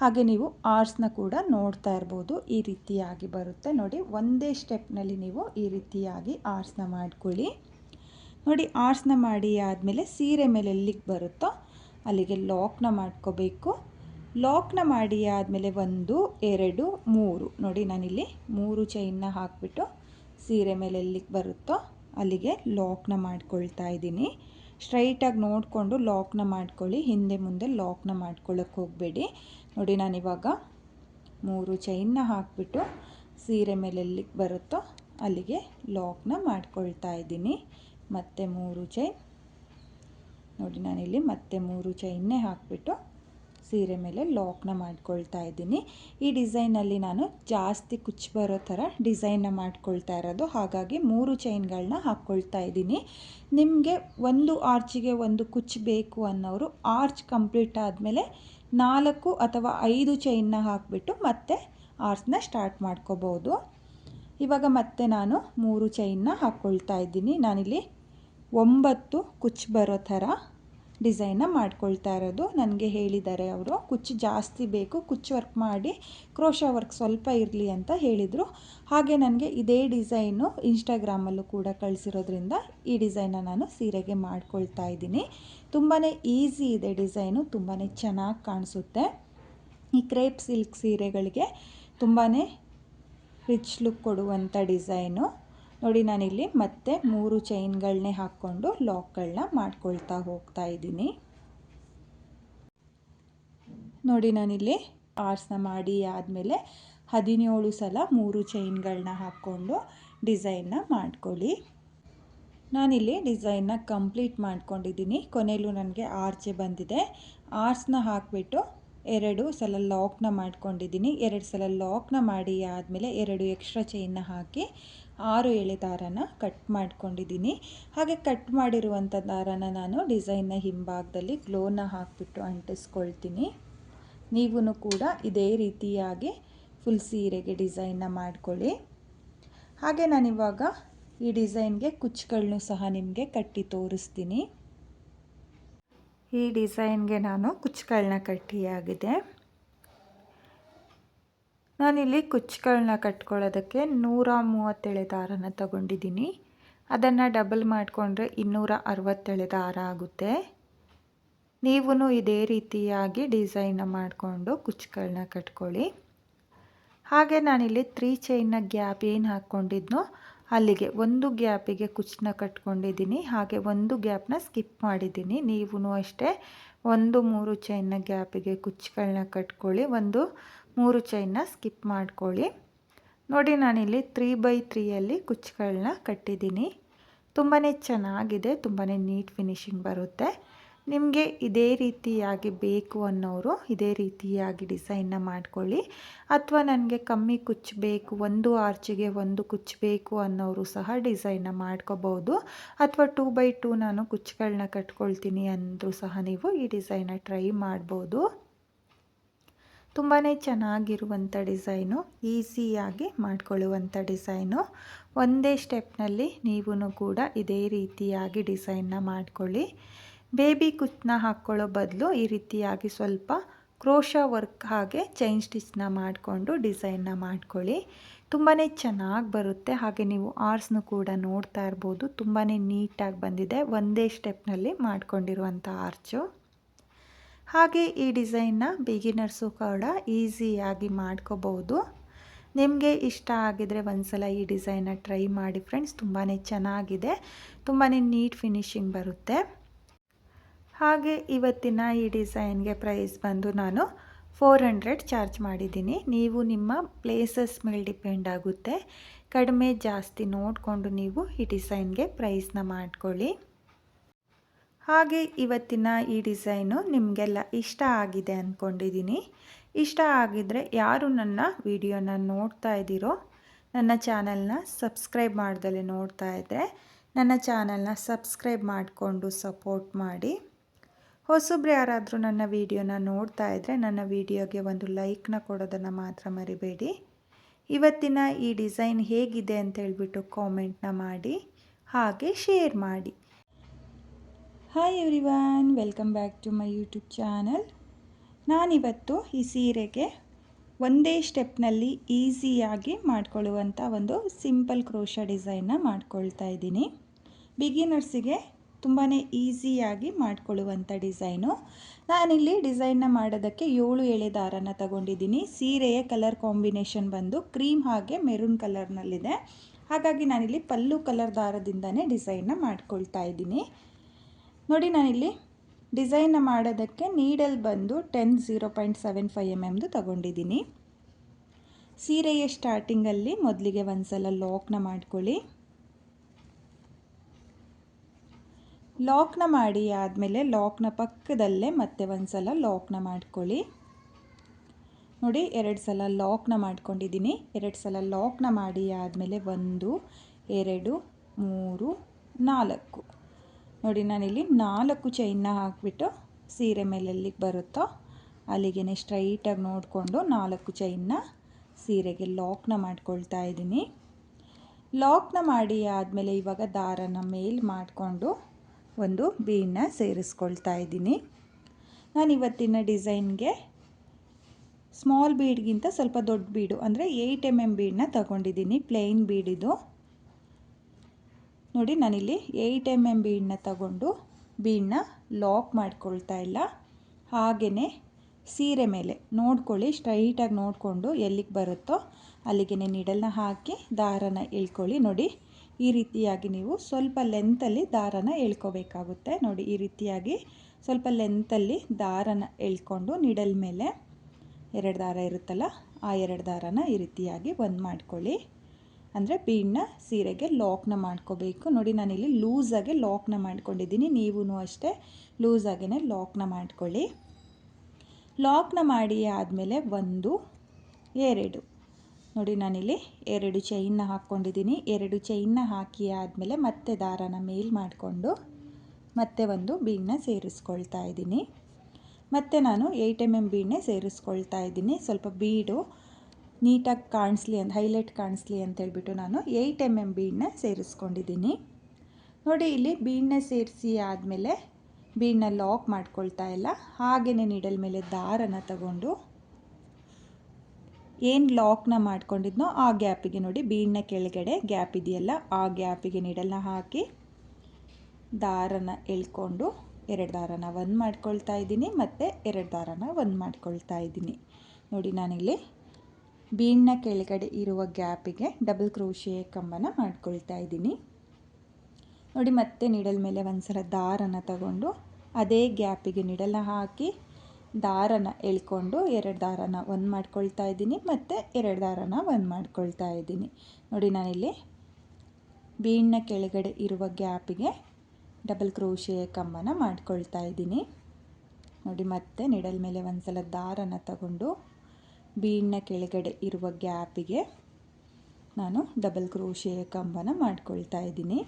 ಹಾಗೆ ನೀವು ಆರ್ಟ್ಸ್ನ ಕೂಡ ನೋಡ್ತಾ ಇರ್ಬೋದು. ಈ ರೀತಿಯಾಗಿ ಬರುತ್ತೆ. ನೋಡಿ, ಒಂದೇ ಸ್ಟೆಪ್ನಲ್ಲಿ ನೀವು ಈ ರೀತಿಯಾಗಿ ಆರ್ಟ್ಸ್ನ ಮಾಡ್ಕೊಳ್ಳಿ. ನೋಡಿ ಆರ್ಟ್ಸ್ನ ಮಾಡಿ ಆದಮೇಲೆ ಸೀರೆ ಮೇಲೆ ಎಲ್ಲಿಗೆ ಬರುತ್ತೋ ಅಲ್ಲಿಗೆ ಲಾಕ್ನ ಮಾಡ್ಕೋಬೇಕು. ಲಾಕ್ನ ಮಾಡಿ ಆದಮೇಲೆ ಒಂದು, ಎರಡು, ಮೂರು. ನೋಡಿ, ನಾನಿಲ್ಲಿ ಮೂರು ಚೈನ್ನ ಹಾಕಿಬಿಟ್ಟು ಸೀರೆ ಮೇಲೆ ಎಲ್ಲಿಗೆ ಬರುತ್ತೋ ಅಲ್ಲಿಗೆ ಲಾಕ್ನ ಮಾಡ್ಕೊಳ್ತಾ ಇದ್ದೀನಿ. ಸ್ಟ್ರೈಟಾಗಿ ನೋಡಿಕೊಂಡು ಲಾಕ್ನ ಮಾಡ್ಕೊಳ್ಳಿ. ಹಿಂದೆ ಮುಂದೆ ಲಾಕ್ನ ಮಾಡ್ಕೊಳ್ಳೋಕೆ ಹೋಗಬೇಡಿ. ನೋಡಿ, ನಾನಿವಾಗ ಮೂರು ಚೈನ್ನ ಹಾಕಿಬಿಟ್ಟು ಸೀರೆ ಮೇಲೆ ಎಲ್ಲಿಗೆ ಬರುತ್ತೋ ಅಲ್ಲಿಗೆ ಲಾಕ್ನ ಮಾಡ್ಕೊಳ್ತಾ ಇದ್ದೀನಿ. ಮತ್ತು ಮೂರು ಚೈನ್ ನೋಡಿ ನಾನಿಲ್ಲಿ ಮತ್ತೆ ಮೂರು ಚೈನ್ನೇ ಹಾಕಿಬಿಟ್ಟು ಸೀರೆ ಮೇಲೆ ಲಾಕ್ನ ಮಾಡ್ಕೊಳ್ತಾ ಇದ್ದೀನಿ. ಈ ಡಿಸೈನಲ್ಲಿ ನಾನು ಜಾಸ್ತಿ ಕುಚ್ಚು ಬರೋ ಥರ ಡಿಸೈನ್ನ ಮಾಡ್ಕೊಳ್ತಾ ಇರೋದು. ಹಾಗಾಗಿ ಮೂರು ಚೈನ್ಗಳನ್ನ ಹಾಕ್ಕೊಳ್ತಾ ಇದ್ದೀನಿ. ನಿಮಗೆ ಒಂದು ಆರ್ಚಿಗೆ ಒಂದು ಕುಚ್ಚು ಬೇಕು ಅನ್ನೋರು ಆರ್ಚ್ ಕಂಪ್ಲೀಟ್ ಆದಮೇಲೆ ನಾಲ್ಕು ಅಥವಾ ಐದು ಚೈನ್ನ ಹಾಕಿಬಿಟ್ಟು ಮತ್ತೆ ಆರ್ಚ್ನ ಸ್ಟಾರ್ಟ್ ಮಾಡ್ಕೋಬೋದು. ಇವಾಗ ಮತ್ತೆ ನಾನು ಮೂರು ಚೈನ್ನ ಹಾಕ್ಕೊಳ್ತಾ ಇದ್ದೀನಿ. ನಾನಿಲ್ಲಿ ಒಂಬತ್ತು ಕುಚ್ಚು ಬರೋ ಥರ ಡಿಸೈನ್ನ ಮಾಡ್ಕೊಳ್ತಾ ಇರೋದು. ನನಗೆ ಹೇಳಿದ್ದಾರೆ ಅವರು. ಕುಚ್ಚು ಜಾಸ್ತಿ ಬೇಕು. ಕುಚ್ಚು ವರ್ಕ್ ಮಾಡಿ ಕ್ರೋಶ ವರ್ಕ್ ಸ್ವಲ್ಪ ಇರಲಿ ಅಂತ ಹೇಳಿದರು. ಹಾಗೆ ನನಗೆ ಇದೇ ಡಿಸೈನು ಇನ್ಸ್ಟಾಗ್ರಾಮಲ್ಲೂ ಕೂಡ ಕಳಿಸಿರೋದ್ರಿಂದ ಈ ಡಿಸೈನ ನಾನು ಸೀರೆಗೆ ಮಾಡ್ಕೊಳ್ತಾ ಇದ್ದೀನಿ. ತುಂಬಾ ಈಸಿ ಇದೆ ಡಿಸೈನು. ತುಂಬಾ ಚೆನ್ನಾಗಿ ಕಾಣಿಸುತ್ತೆ. ಈ ಕ್ರೇಪ್ ಸಿಲ್ಕ್ ಸೀರೆಗಳಿಗೆ ತುಂಬಾ ರಿಚ್ ಲುಕ್ ಕೊಡುವಂಥ ಡಿಸೈನು. ನೋಡಿ, ನಾನಿಲ್ಲಿ ಮತ್ತೆ ಮೂರು ಚೈನ್ಗಳನ್ನೇ ಹಾಕ್ಕೊಂಡು ಲಾಕ್ಗಳನ್ನ ಮಾಡ್ಕೊಳ್ತಾ ಹೋಗ್ತಾ ಇದ್ದೀನಿ. ನೋಡಿ, ನಾನಿಲ್ಲಿ ಆರ್ಸ್ನ ಮಾಡಿ ಆದಮೇಲೆ ಹದಿನೇಳು ಸಲ ಮೂರು ಚೈನ್ಗಳನ್ನ ಹಾಕ್ಕೊಂಡು ಡಿಸೈನ್ನ ಮಾಡ್ಕೊಳ್ಳಿ. ನಾನಿಲ್ಲಿ ಡಿಸೈನ್ನ ಕಂಪ್ಲೀಟ್ ಮಾಡ್ಕೊಂಡಿದ್ದೀನಿ. ಕೊನೆಯಲ್ಲೂ ನನಗೆ ಆರ್ಚೆ ಬಂದಿದೆ. ಆರ್ಸ್ನ ಹಾಕಿಬಿಟ್ಟು ಎರಡು ಸಲ ಲಾಕ್ನ ಮಾಡ್ಕೊಂಡಿದ್ದೀನಿ. ಎರಡು ಸಲ ಲಾಕ್ನ ಮಾಡಿ ಆದಮೇಲೆ ಎರಡು ಎಕ್ಸ್ಟ್ರಾ ಚೈನ್ನ ಹಾಕಿ ಆರು ಎಳೆ ದಾರನ ಕಟ್ ಮಾಡ್ಕೊಂಡಿದ್ದೀನಿ. ಹಾಗೆ ಕಟ್ ಮಾಡಿರುವಂಥ ದಾರನ ನಾನು ಡಿಸೈನ್ನ ಹಿಂಭಾಗದಲ್ಲಿ ಗ್ಲೋನ ಹಾಕಿಬಿಟ್ಟು ಅಂಟಿಸ್ಕೊಳ್ತೀನಿ. ನೀವು ಕೂಡ ಇದೇ ರೀತಿಯಾಗಿ ಫುಲ್ ಸೀರೆಗೆ ಡಿಸೈನ್ನ ಮಾಡ್ಕೊಳ್ಳಿ. ಹಾಗೆ ನಾನಿವಾಗ ಈ ಡಿಸೈನ್ಗೆ ಕುಚ್ಚುಗಳನ್ನು ಸಹ ನಿಮಗೆ ಕಟ್ಟಿ ತೋರಿಸ್ತೀನಿ. ಈ ಡಿಸೈನ್ಗೆ ನಾನು ಕುಚ್ಚುಗಳನ್ನ ಕಟ್ಟಿಯಾಗಿದೆ. ನಾನಿಲ್ಲಿ ಕುಚ್ಚುಗಳನ್ನ ಕಟ್ಕೊಳ್ಳೋದಕ್ಕೆ ನೂರ ಮೂವತ್ತೇಳೆ ದಾರನ ತಗೊಂಡಿದ್ದೀನಿ. ಅದನ್ನು ಡಬಲ್ ಮಾಡಿಕೊಂಡ್ರೆ ಇನ್ನೂರ ಅರವತ್ತೇಳೆ ದಾರ ಆಗುತ್ತೆ. ನೀವು ಇದೇ ರೀತಿಯಾಗಿ ಡಿಸೈನ್ನ ಮಾಡಿಕೊಂಡು ಕುಚ್ಚುಗಳನ್ನ ಕಟ್ಕೊಳ್ಳಿ. ಹಾಗೆ ನಾನಿಲ್ಲಿ ತ್ರೀ ಚೈನ್ನ ಗ್ಯಾಪ್ ಏನು ಹಾಕ್ಕೊಂಡಿದ್ನೋ ಅಲ್ಲಿಗೆ ಒಂದು ಗ್ಯಾಪಿಗೆ ಕುಚ್ಚನ್ನ ಕಟ್ಕೊಂಡಿದ್ದೀನಿ. ಹಾಗೆ ಒಂದು ಗ್ಯಾಪ್ನ ಸ್ಕಿಪ್ ಮಾಡಿದ್ದೀನಿ. ನೀವು ಅಷ್ಟೇ ಒಂದು ಮೂರು ಚೈನ್ನ ಗ್ಯಾಪಿಗೆ ಕುಚ್ಚುಗಳನ್ನ ಕಟ್ಕೊಳ್ಳಿ. ಒಂದು ಮೂರು ಚೈನ್ನ ಸ್ಕಿಪ್ ಮಾಡ್ಕೊಳ್ಳಿ. ನೋಡಿ ನಾನಿಲ್ಲಿ ತ್ರೀ ಬೈ ತ್ರೀಯಲ್ಲಿ ಕುಚ್ಚುಗಳನ್ನ ಕಟ್ಟಿದ್ದೀನಿ. ತುಂಬಾ ಚೆನ್ನಾಗಿದೆ ತುಂಬಾ ನೀಟ್ ಫಿನಿಶಿಂಗ್ ಬರುತ್ತೆ. ನಿಮಗೆ ಇದೇ ರೀತಿಯಾಗಿ ಬೇಕು ಅನ್ನೋರು ಇದೇ ರೀತಿಯಾಗಿ ಡಿಸೈನ್ನ ಮಾಡ್ಕೊಳ್ಳಿ. ಅಥವಾ ನನಗೆ ಕಮ್ಮಿ ಕುಚ್ಚು ಬೇಕು ಒಂದು ಆರ್ಚಿಗೆ ಒಂದು ಕುಚ್ಚು ಬೇಕು ಅನ್ನೋರು ಸಹ ಡಿಸೈನ್ನ ಮಾಡ್ಕೋಬೋದು. ಅಥವಾ ಟೂ ಬೈ ಟೂ ನಾನು ಕುಚ್ಚುಗಳನ್ನ ಕಟ್ಕೊಳ್ತೀನಿ ಅಂದರೂ ಸಹ ನೀವು ಈ ಡಿಸೈನ್ನ ಟ್ರೈ ಮಾಡ್ಬೋದು. ತುಂಬಾ ಚೆನ್ನಾಗಿರುವಂಥ ಡಿಸೈನು, ಈಸಿಯಾಗಿ ಮಾಡಿಕೊಳ್ಳುವಂಥ ಡಿಸೈನು. ಒಂದೇ ಸ್ಟೆಪ್ನಲ್ಲಿ ನೀವು ಕೂಡ ಇದೇ ರೀತಿಯಾಗಿ ಡಿಸೈನ್ನ ಮಾಡಿಕೊಳ್ಳಿ. ಬೇಬಿ ಕುಚ್ಚನ್ನ ಹಾಕ್ಕೊಳ್ಳೋ ಬದಲು ಈ ರೀತಿಯಾಗಿ ಸ್ವಲ್ಪ ಕ್ರೋಶ ವರ್ಕ್ ಹಾಗೆ ಚೈನ್ ಸ್ಟಿಚ್ನ ಮಾಡಿಕೊಂಡು ಡಿಸೈನ್ನ ಮಾಡ್ಕೊಳ್ಳಿ. ತುಂಬಾ ಚೆನ್ನಾಗಿ ಬರುತ್ತೆ. ಹಾಗೆ ನೀವು ಆರ್ಸ್ನು ಕೂಡ ನೋಡ್ತಾ ಇರ್ಬೋದು. ತುಂಬಾ ನೀಟಾಗಿ ಬಂದಿದೆ. ಒಂದೇ ಸ್ಟೆಪ್ನಲ್ಲಿ ಮಾಡ್ಕೊಂಡಿರುವಂಥ ಆರ್ಚು. ಹಾಗೆ ಈ ಡಿಸೈನ್ನ ಬಿಗಿನರ್ಸು ಕೂಡ ಈಸಿಯಾಗಿ ಮಾಡ್ಕೋಬೋದು. ನಿಮಗೆ ಇಷ್ಟ ಆಗಿದರೆ ಒಂದ್ಸಲ ಈ ಡಿಸೈನ್ನ ಟ್ರೈ ಮಾಡಿ ಫ್ರೆಂಡ್ಸ್ ತುಂಬಾ ಚೆನ್ನಾಗಿದೆ. ತುಂಬಾ ನೀಟ್ ಫಿನಿಶಿಂಗ್ ಬರುತ್ತೆ. ಹಾಗೆ ಇವತ್ತಿನ ಈ ಡಿಸೈನ್ಗೆ ಪ್ರೈಸ್ ಬಂದು ನಾನು ಫೋರ್ ಹಂಡ್ರೆಡ್ ಚಾರ್ಜ್ ಮಾಡಿದ್ದೀನಿ. ನೀವು ನಿಮ್ಮ ಪ್ಲೇಸಸ್ ಮೇಲೆ ಡಿಪೆಂಡ್ ಆಗುತ್ತೆ. ಕಡಿಮೆ ಜಾಸ್ತಿ ನೋಡಿಕೊಂಡು ನೀವು ಈ ಡಿಸೈನ್ಗೆ ಪ್ರೈಸ್ನ ಮಾಡ್ಕೊಳ್ಳಿ. ಹಾಗೆ ಇವತ್ತಿನ ಈ ಡಿಸೈನು ನಿಮಗೆಲ್ಲ ಇಷ್ಟ ಆಗಿದೆ ಅಂದ್ಕೊಂಡಿದ್ದೀನಿ ಇಷ್ಟ ಆಗಿದರೆ ಯಾರು ನನ್ನ ವಿಡಿಯೋನ ನೋಡ್ತಾ ಇದ್ದೀರೋ, ನನ್ನ ಚಾನಲ್ನ ಸಬ್ಸ್ಕ್ರೈಬ್ ಮಾಡ್ದಲೇ ನೋಡ್ತಾ ಇದ್ದರೆ ನನ್ನ ಚಾನಲ್ನ ಸಬ್ಸ್ಕ್ರೈಬ್ ಮಾಡಿಕೊಂಡು ಸಪೋರ್ಟ್ ಮಾಡಿ. ಹೊಸಬ್ರು ಯಾರಾದರೂ ನನ್ನ ವಿಡಿಯೋನ ನೋಡ್ತಾ ಇದ್ದರೆ ನನ್ನ ವಿಡಿಯೋಗೆ ಒಂದು ಲೈಕ್ನ ಕೊಡೋದನ್ನು ಮಾತ್ರ ಮರಿಬೇಡಿ. ಇವತ್ತಿನ ಈ ಡಿಸೈನ್ ಹೇಗಿದೆ ಅಂತ ಹೇಳಿಬಿಟ್ಟು ಕಾಮೆಂಟ್ನ ಮಾಡಿ, ಹಾಗೆ ಶೇರ್ ಮಾಡಿ. Hi everyone welcome back to my YouTube channel ನಾನಿವತ್ತು ಈ ಸೀರೆಗೆ ಒಂದೇ ಸ್ಟೆಪ್ನಲ್ಲಿ ಈಸಿಯಾಗಿ ಮಾಡ್ಕೊಳ್ಳುವಂಥ ಒಂದು ಸಿಂಪಲ್ ಕ್ರೋಶ ಡಿಸೈನ್ನ ಮಾಡ್ಕೊಳ್ತಾ ಇದ್ದೀನಿ. ಬಿಗಿನರ್ಸಿಗೆ ತುಂಬಾ ಈಸಿಯಾಗಿ ಮಾಡಿಕೊಳ್ಳುವಂಥ ಡಿಸೈನು ನಾನಿಲ್ಲಿ ಡಿಸೈನ್ನ ಮಾಡೋದಕ್ಕೆ ಏಳು ಎಳೆ ದಾರನ ತಗೊಂಡಿದ್ದೀನಿ. ಸೀರೆಯ ಕಲರ್ ಕಾಂಬಿನೇಷನ್ ಬಂದು ಕ್ರೀಮ್ ಹಾಗೆ ಮೆರೂನ್ ಕಲರ್ನಲ್ಲಿದೆ ಹಾಗಾಗಿ ನಾನಿಲ್ಲಿ ಪಲ್ಲು ಕಲರ್ ದಾರದಿಂದನೇ ಡಿಸೈನ್ನ ಮಾಡ್ಕೊಳ್ತಾ ಇದ್ದೀನಿ. ನೋಡಿ ನಾನಿಲ್ಲಿ ಡಿಸೈನ್ನ ಮಾಡೋದಕ್ಕೆ ನೀಡಲ್ ಬಂದು ten zero point seven five M ಎಮ್ದು ತಗೊಂಡಿದ್ದೀನಿ. ಸೀರೆಯ ಸ್ಟಾರ್ಟಿಂಗಲ್ಲಿ ಮೊದಲಿಗೆ ಒಂದು ಸಲ ಲಾಕ್ನ ಮಾಡ್ಕೊಳ್ಳಿ. ಲಾಕ್ನ ಮಾಡಿ ಆದಮೇಲೆ ಲಾಕ್ನ ಪಕ್ಕದಲ್ಲೇ ಮತ್ತೆ ಒಂದು ಸಲ ಲಾಕ್ನ ಮಾಡ್ಕೊಳ್ಳಿ. ನೋಡಿ ಎರಡು ಸಲ ಲಾಕ್ನ ಮಾಡ್ಕೊಂಡಿದ್ದೀನಿ. ಎರಡು ಸಲ ಲಾಕ್ನ ಮಾಡಿ ಆದಮೇಲೆ ಒಂದು, ಎರಡು, ಮೂರು, ನಾಲ್ಕು. ನೋಡಿ, ನಾನಿಲ್ಲಿ ನಾಲ್ಕು ಚೈನ್ನ ಹಾಕಿಬಿಟ್ಟು ಸೀರೆ ಮೇಲೆ ಎಲ್ಲಿಗೆ ಬರುತ್ತೋ ಅಲ್ಲಿಗೆ ಸ್ಟ್ರೈಟಾಗಿ ನೋಡಿಕೊಂಡು ನಾಲ್ಕು ಚೈನ್ನ ಸೀರೆಗೆ ಲಾಕ್ನ ಮಾಡ್ಕೊಳ್ತಾ ಇದ್ದೀನಿ. ಲಾಕ್ನ ಮಾಡಿ ಆದಮೇಲೆ ಇವಾಗ ದಾರನ ಮೇಲ್ ಮಾಡಿಕೊಂಡು ಒಂದು ಬೀನ್ನ ಸೇರಿಸ್ಕೊಳ್ತಾ ಇದ್ದೀನಿ. ನಾನು ಇವತ್ತಿನ ಡಿಸೈನ್ಗೆ ಸ್ಮಾಲ್ ಬೀಡ್ಗಿಂತ ಸ್ವಲ್ಪ ದೊಡ್ಡ ಬೀಡು ಅಂದರೆ ಏಯ್ಟ್ ಎಂ ಎಂ ಬೀಡನ್ನ ತಗೊಂಡಿದ್ದೀನಿ ಪ್ಲೇನ್ ಬೀಡಿದು ನೋಡಿ, ನಾನಿಲ್ಲಿ ಏಯ್ಟ್ ಎಂ ಎಂ ಬೀಡನ್ನ ತಗೊಂಡು ಬೀಡನ್ನ ಲಾಕ್ ಮಾಡ್ಕೊಳ್ತಾ ಇಲ್ಲ. ಹಾಗೆಯೇ ಸೀರೆ ಮೇಲೆ ನೋಡ್ಕೊಳ್ಳಿ ಸ್ಟ್ರೈಟಾಗಿ ನೋಡಿಕೊಂಡು ಎಲ್ಲಿಗೆ ಬರುತ್ತೋ ಅಲ್ಲಿಗೆ ನಿಡಲ್ನ ಹಾಕಿ ದಾರನ ಇಳ್ಕೊಳ್ಳಿ. ನೋಡಿ, ಈ ರೀತಿಯಾಗಿ ನೀವು ಸ್ವಲ್ಪ ಲೆಂತಲ್ಲಿ ದಾರನ ಎಳ್ಕೋಬೇಕಾಗುತ್ತೆ. ನೋಡಿ, ಈ ರೀತಿಯಾಗಿ ಸ್ವಲ್ಪ ಲೆಂತಲ್ಲಿ ದಾರನ ಎಳ್ಕೊಂಡು ನಿಡಲ್ ಮೇಲೆ ಎರಡು ದಾರ ಇರುತ್ತಲ್ಲ, ಆ ಎರಡು ದಾರನ ಈ ರೀತಿಯಾಗಿ ಬಂದ್ ಮಾಡ್ಕೊಳ್ಳಿ. ಅಂದರೆ ಬೀಡನ್ನ ಸೀರೆಗೆ ಲಾಕ್ನ ಮಾಡ್ಕೋಬೇಕು. ನೋಡಿ, ನಾನಿಲ್ಲಿ ಲೂಸಾಗೆ ಲಾಕ್ನ ಮಾಡ್ಕೊಂಡಿದ್ದೀನಿ. ನೀವೂ ಅಷ್ಟೇ ಲೂಸಾಗೇ ಲಾಕ್ನ ಮಾಡ್ಕೊಳ್ಳಿ. ಲಾಕ್ನ ಮಾಡಿ ಆದಮೇಲೆ ಒಂದು, ಎರಡು. ನೋಡಿ, ನಾನಿಲ್ಲಿ ಎರಡು ಚೈನ್ನ ಹಾಕ್ಕೊಂಡಿದ್ದೀನಿ. ಎರಡು ಚೈನ್ನ ಹಾಕಿ ಆದಮೇಲೆ ಮತ್ತೆ ದಾರನ ಮೇಲ್ ಮಾಡಿಕೊಂಡು ಮತ್ತೆ ಒಂದು ಬೀಡನ್ನ ಸೇರಿಸ್ಕೊಳ್ತಾ ಇದ್ದೀನಿ. ಮತ್ತು ನಾನು ಏಯ್ಟ್ ಎಂ ಎಂ ಬೀಡನ್ನೇ ಸೇರಿಸ್ಕೊಳ್ತಾ ಇದ್ದೀನಿ. ಸ್ವಲ್ಪ ಬೀಡು ನೀಟಾಗಿ ಕಾಣಿಸ್ಲಿ ಅಂತ, ಹೈಲೈಟ್ ಕಾಣಿಸ್ಲಿ ಅಂತೇಳ್ಬಿಟ್ಟು ನಾನು ಏಯ್ಟ್ ಎಂ ಎಂ ಬೀಡನ್ನ ಸೇರಿಸ್ಕೊಂಡಿದ್ದೀನಿ. ನೋಡಿ, ಇಲ್ಲಿ ಬೀಡನ್ನ ಸೇರಿಸಿ ಆದಮೇಲೆ ಬೀಡನ್ನ ಲಾಕ್ ಮಾಡ್ಕೊಳ್ತಾ ಇಲ್ಲ. ಹಾಗೆಯೇ ನೀಡಲ್ ಮೇಲೆ ದಾರನ ತಗೊಂಡು ಏನು ಲಾಕ್ನ ಮಾಡ್ಕೊಂಡಿದ್ನೋ ಆ ಗ್ಯಾಪಿಗೆ ನೋಡಿ ಬೀಡನ್ನ ಕೆಳಗಡೆ ಗ್ಯಾಪ್ ಇದೆಯಲ್ಲ, ಆ ಗ್ಯಾಪಿಗೆ ನೀಡಲ್ನ ಹಾಕಿ ದಾರನ ಎಳ್ಕೊಂಡು ಎರಡು ದಾರನ ಒಂದು ಮಾಡ್ಕೊಳ್ತಾ ಇದ್ದೀನಿ ಮತ್ತು ಎರಡು ದಾರನ ಒಂದು ಮಾಡ್ಕೊಳ್ತಾ ಇದ್ದೀನಿ. ನೋಡಿ, ನಾನಿಲ್ಲಿ ಬೀಣ್ಣ ಕೆಳಗಡೆ ಇರುವ ಗ್ಯಾಪಿಗೆ ಡಬಲ್ ಕ್ರೋಶಿಯ ಕಂಬನ ಮಾಡ್ಕೊಳ್ತಾ ಇದ್ದೀನಿ. ನೋಡಿ, ಮತ್ತೆ ನಿಡಲ್ ಮೇಲೆ ಒಂದು ಸಲ ದಾರನ ತಗೊಂಡು ಅದೇ ಗ್ಯಾಪಿಗೆ ನಿಡಲ್ನ ಹಾಕಿ ದಾರನ ಎಳ್ಕೊಂಡು ಎರಡು ದಾರನ ಒಂದು ಮಾಡ್ಕೊಳ್ತಾ ಇದ್ದೀನಿ, ಮತ್ತು ಎರಡು ದಾರನ ಒಂದು ಮಾಡ್ಕೊಳ್ತಾ ಇದ್ದೀನಿ. ನೋಡಿ, ನಾನಿಲ್ಲಿ ಬೀಣ್ಣ ಕೆಳಗಡೆ ಇರುವ ಗ್ಯಾಪಿಗೆ ಡಬಲ್ ಕ್ರೋಶಿಯ ಕಂಬನ ಮಾಡ್ಕೊಳ್ತಾ ಇದ್ದೀನಿ. ನೋಡಿ, ಮತ್ತೆ ನಿಡಲ್ ಮೇಲೆ ಒಂದು ಸಲ ದಾರನ ತಗೊಂಡು ಬೀಣ್ಣ ಕೆಳಗಡೆ ಇರುವ ಗ್ಯಾಪಿಗೆ ನಾನು ಡಬಲ್ ಕ್ರೋಶಿಯ ಕಂಬನ ಮಾಡ್ಕೊಳ್ತಾ ಇದ್ದೀನಿ.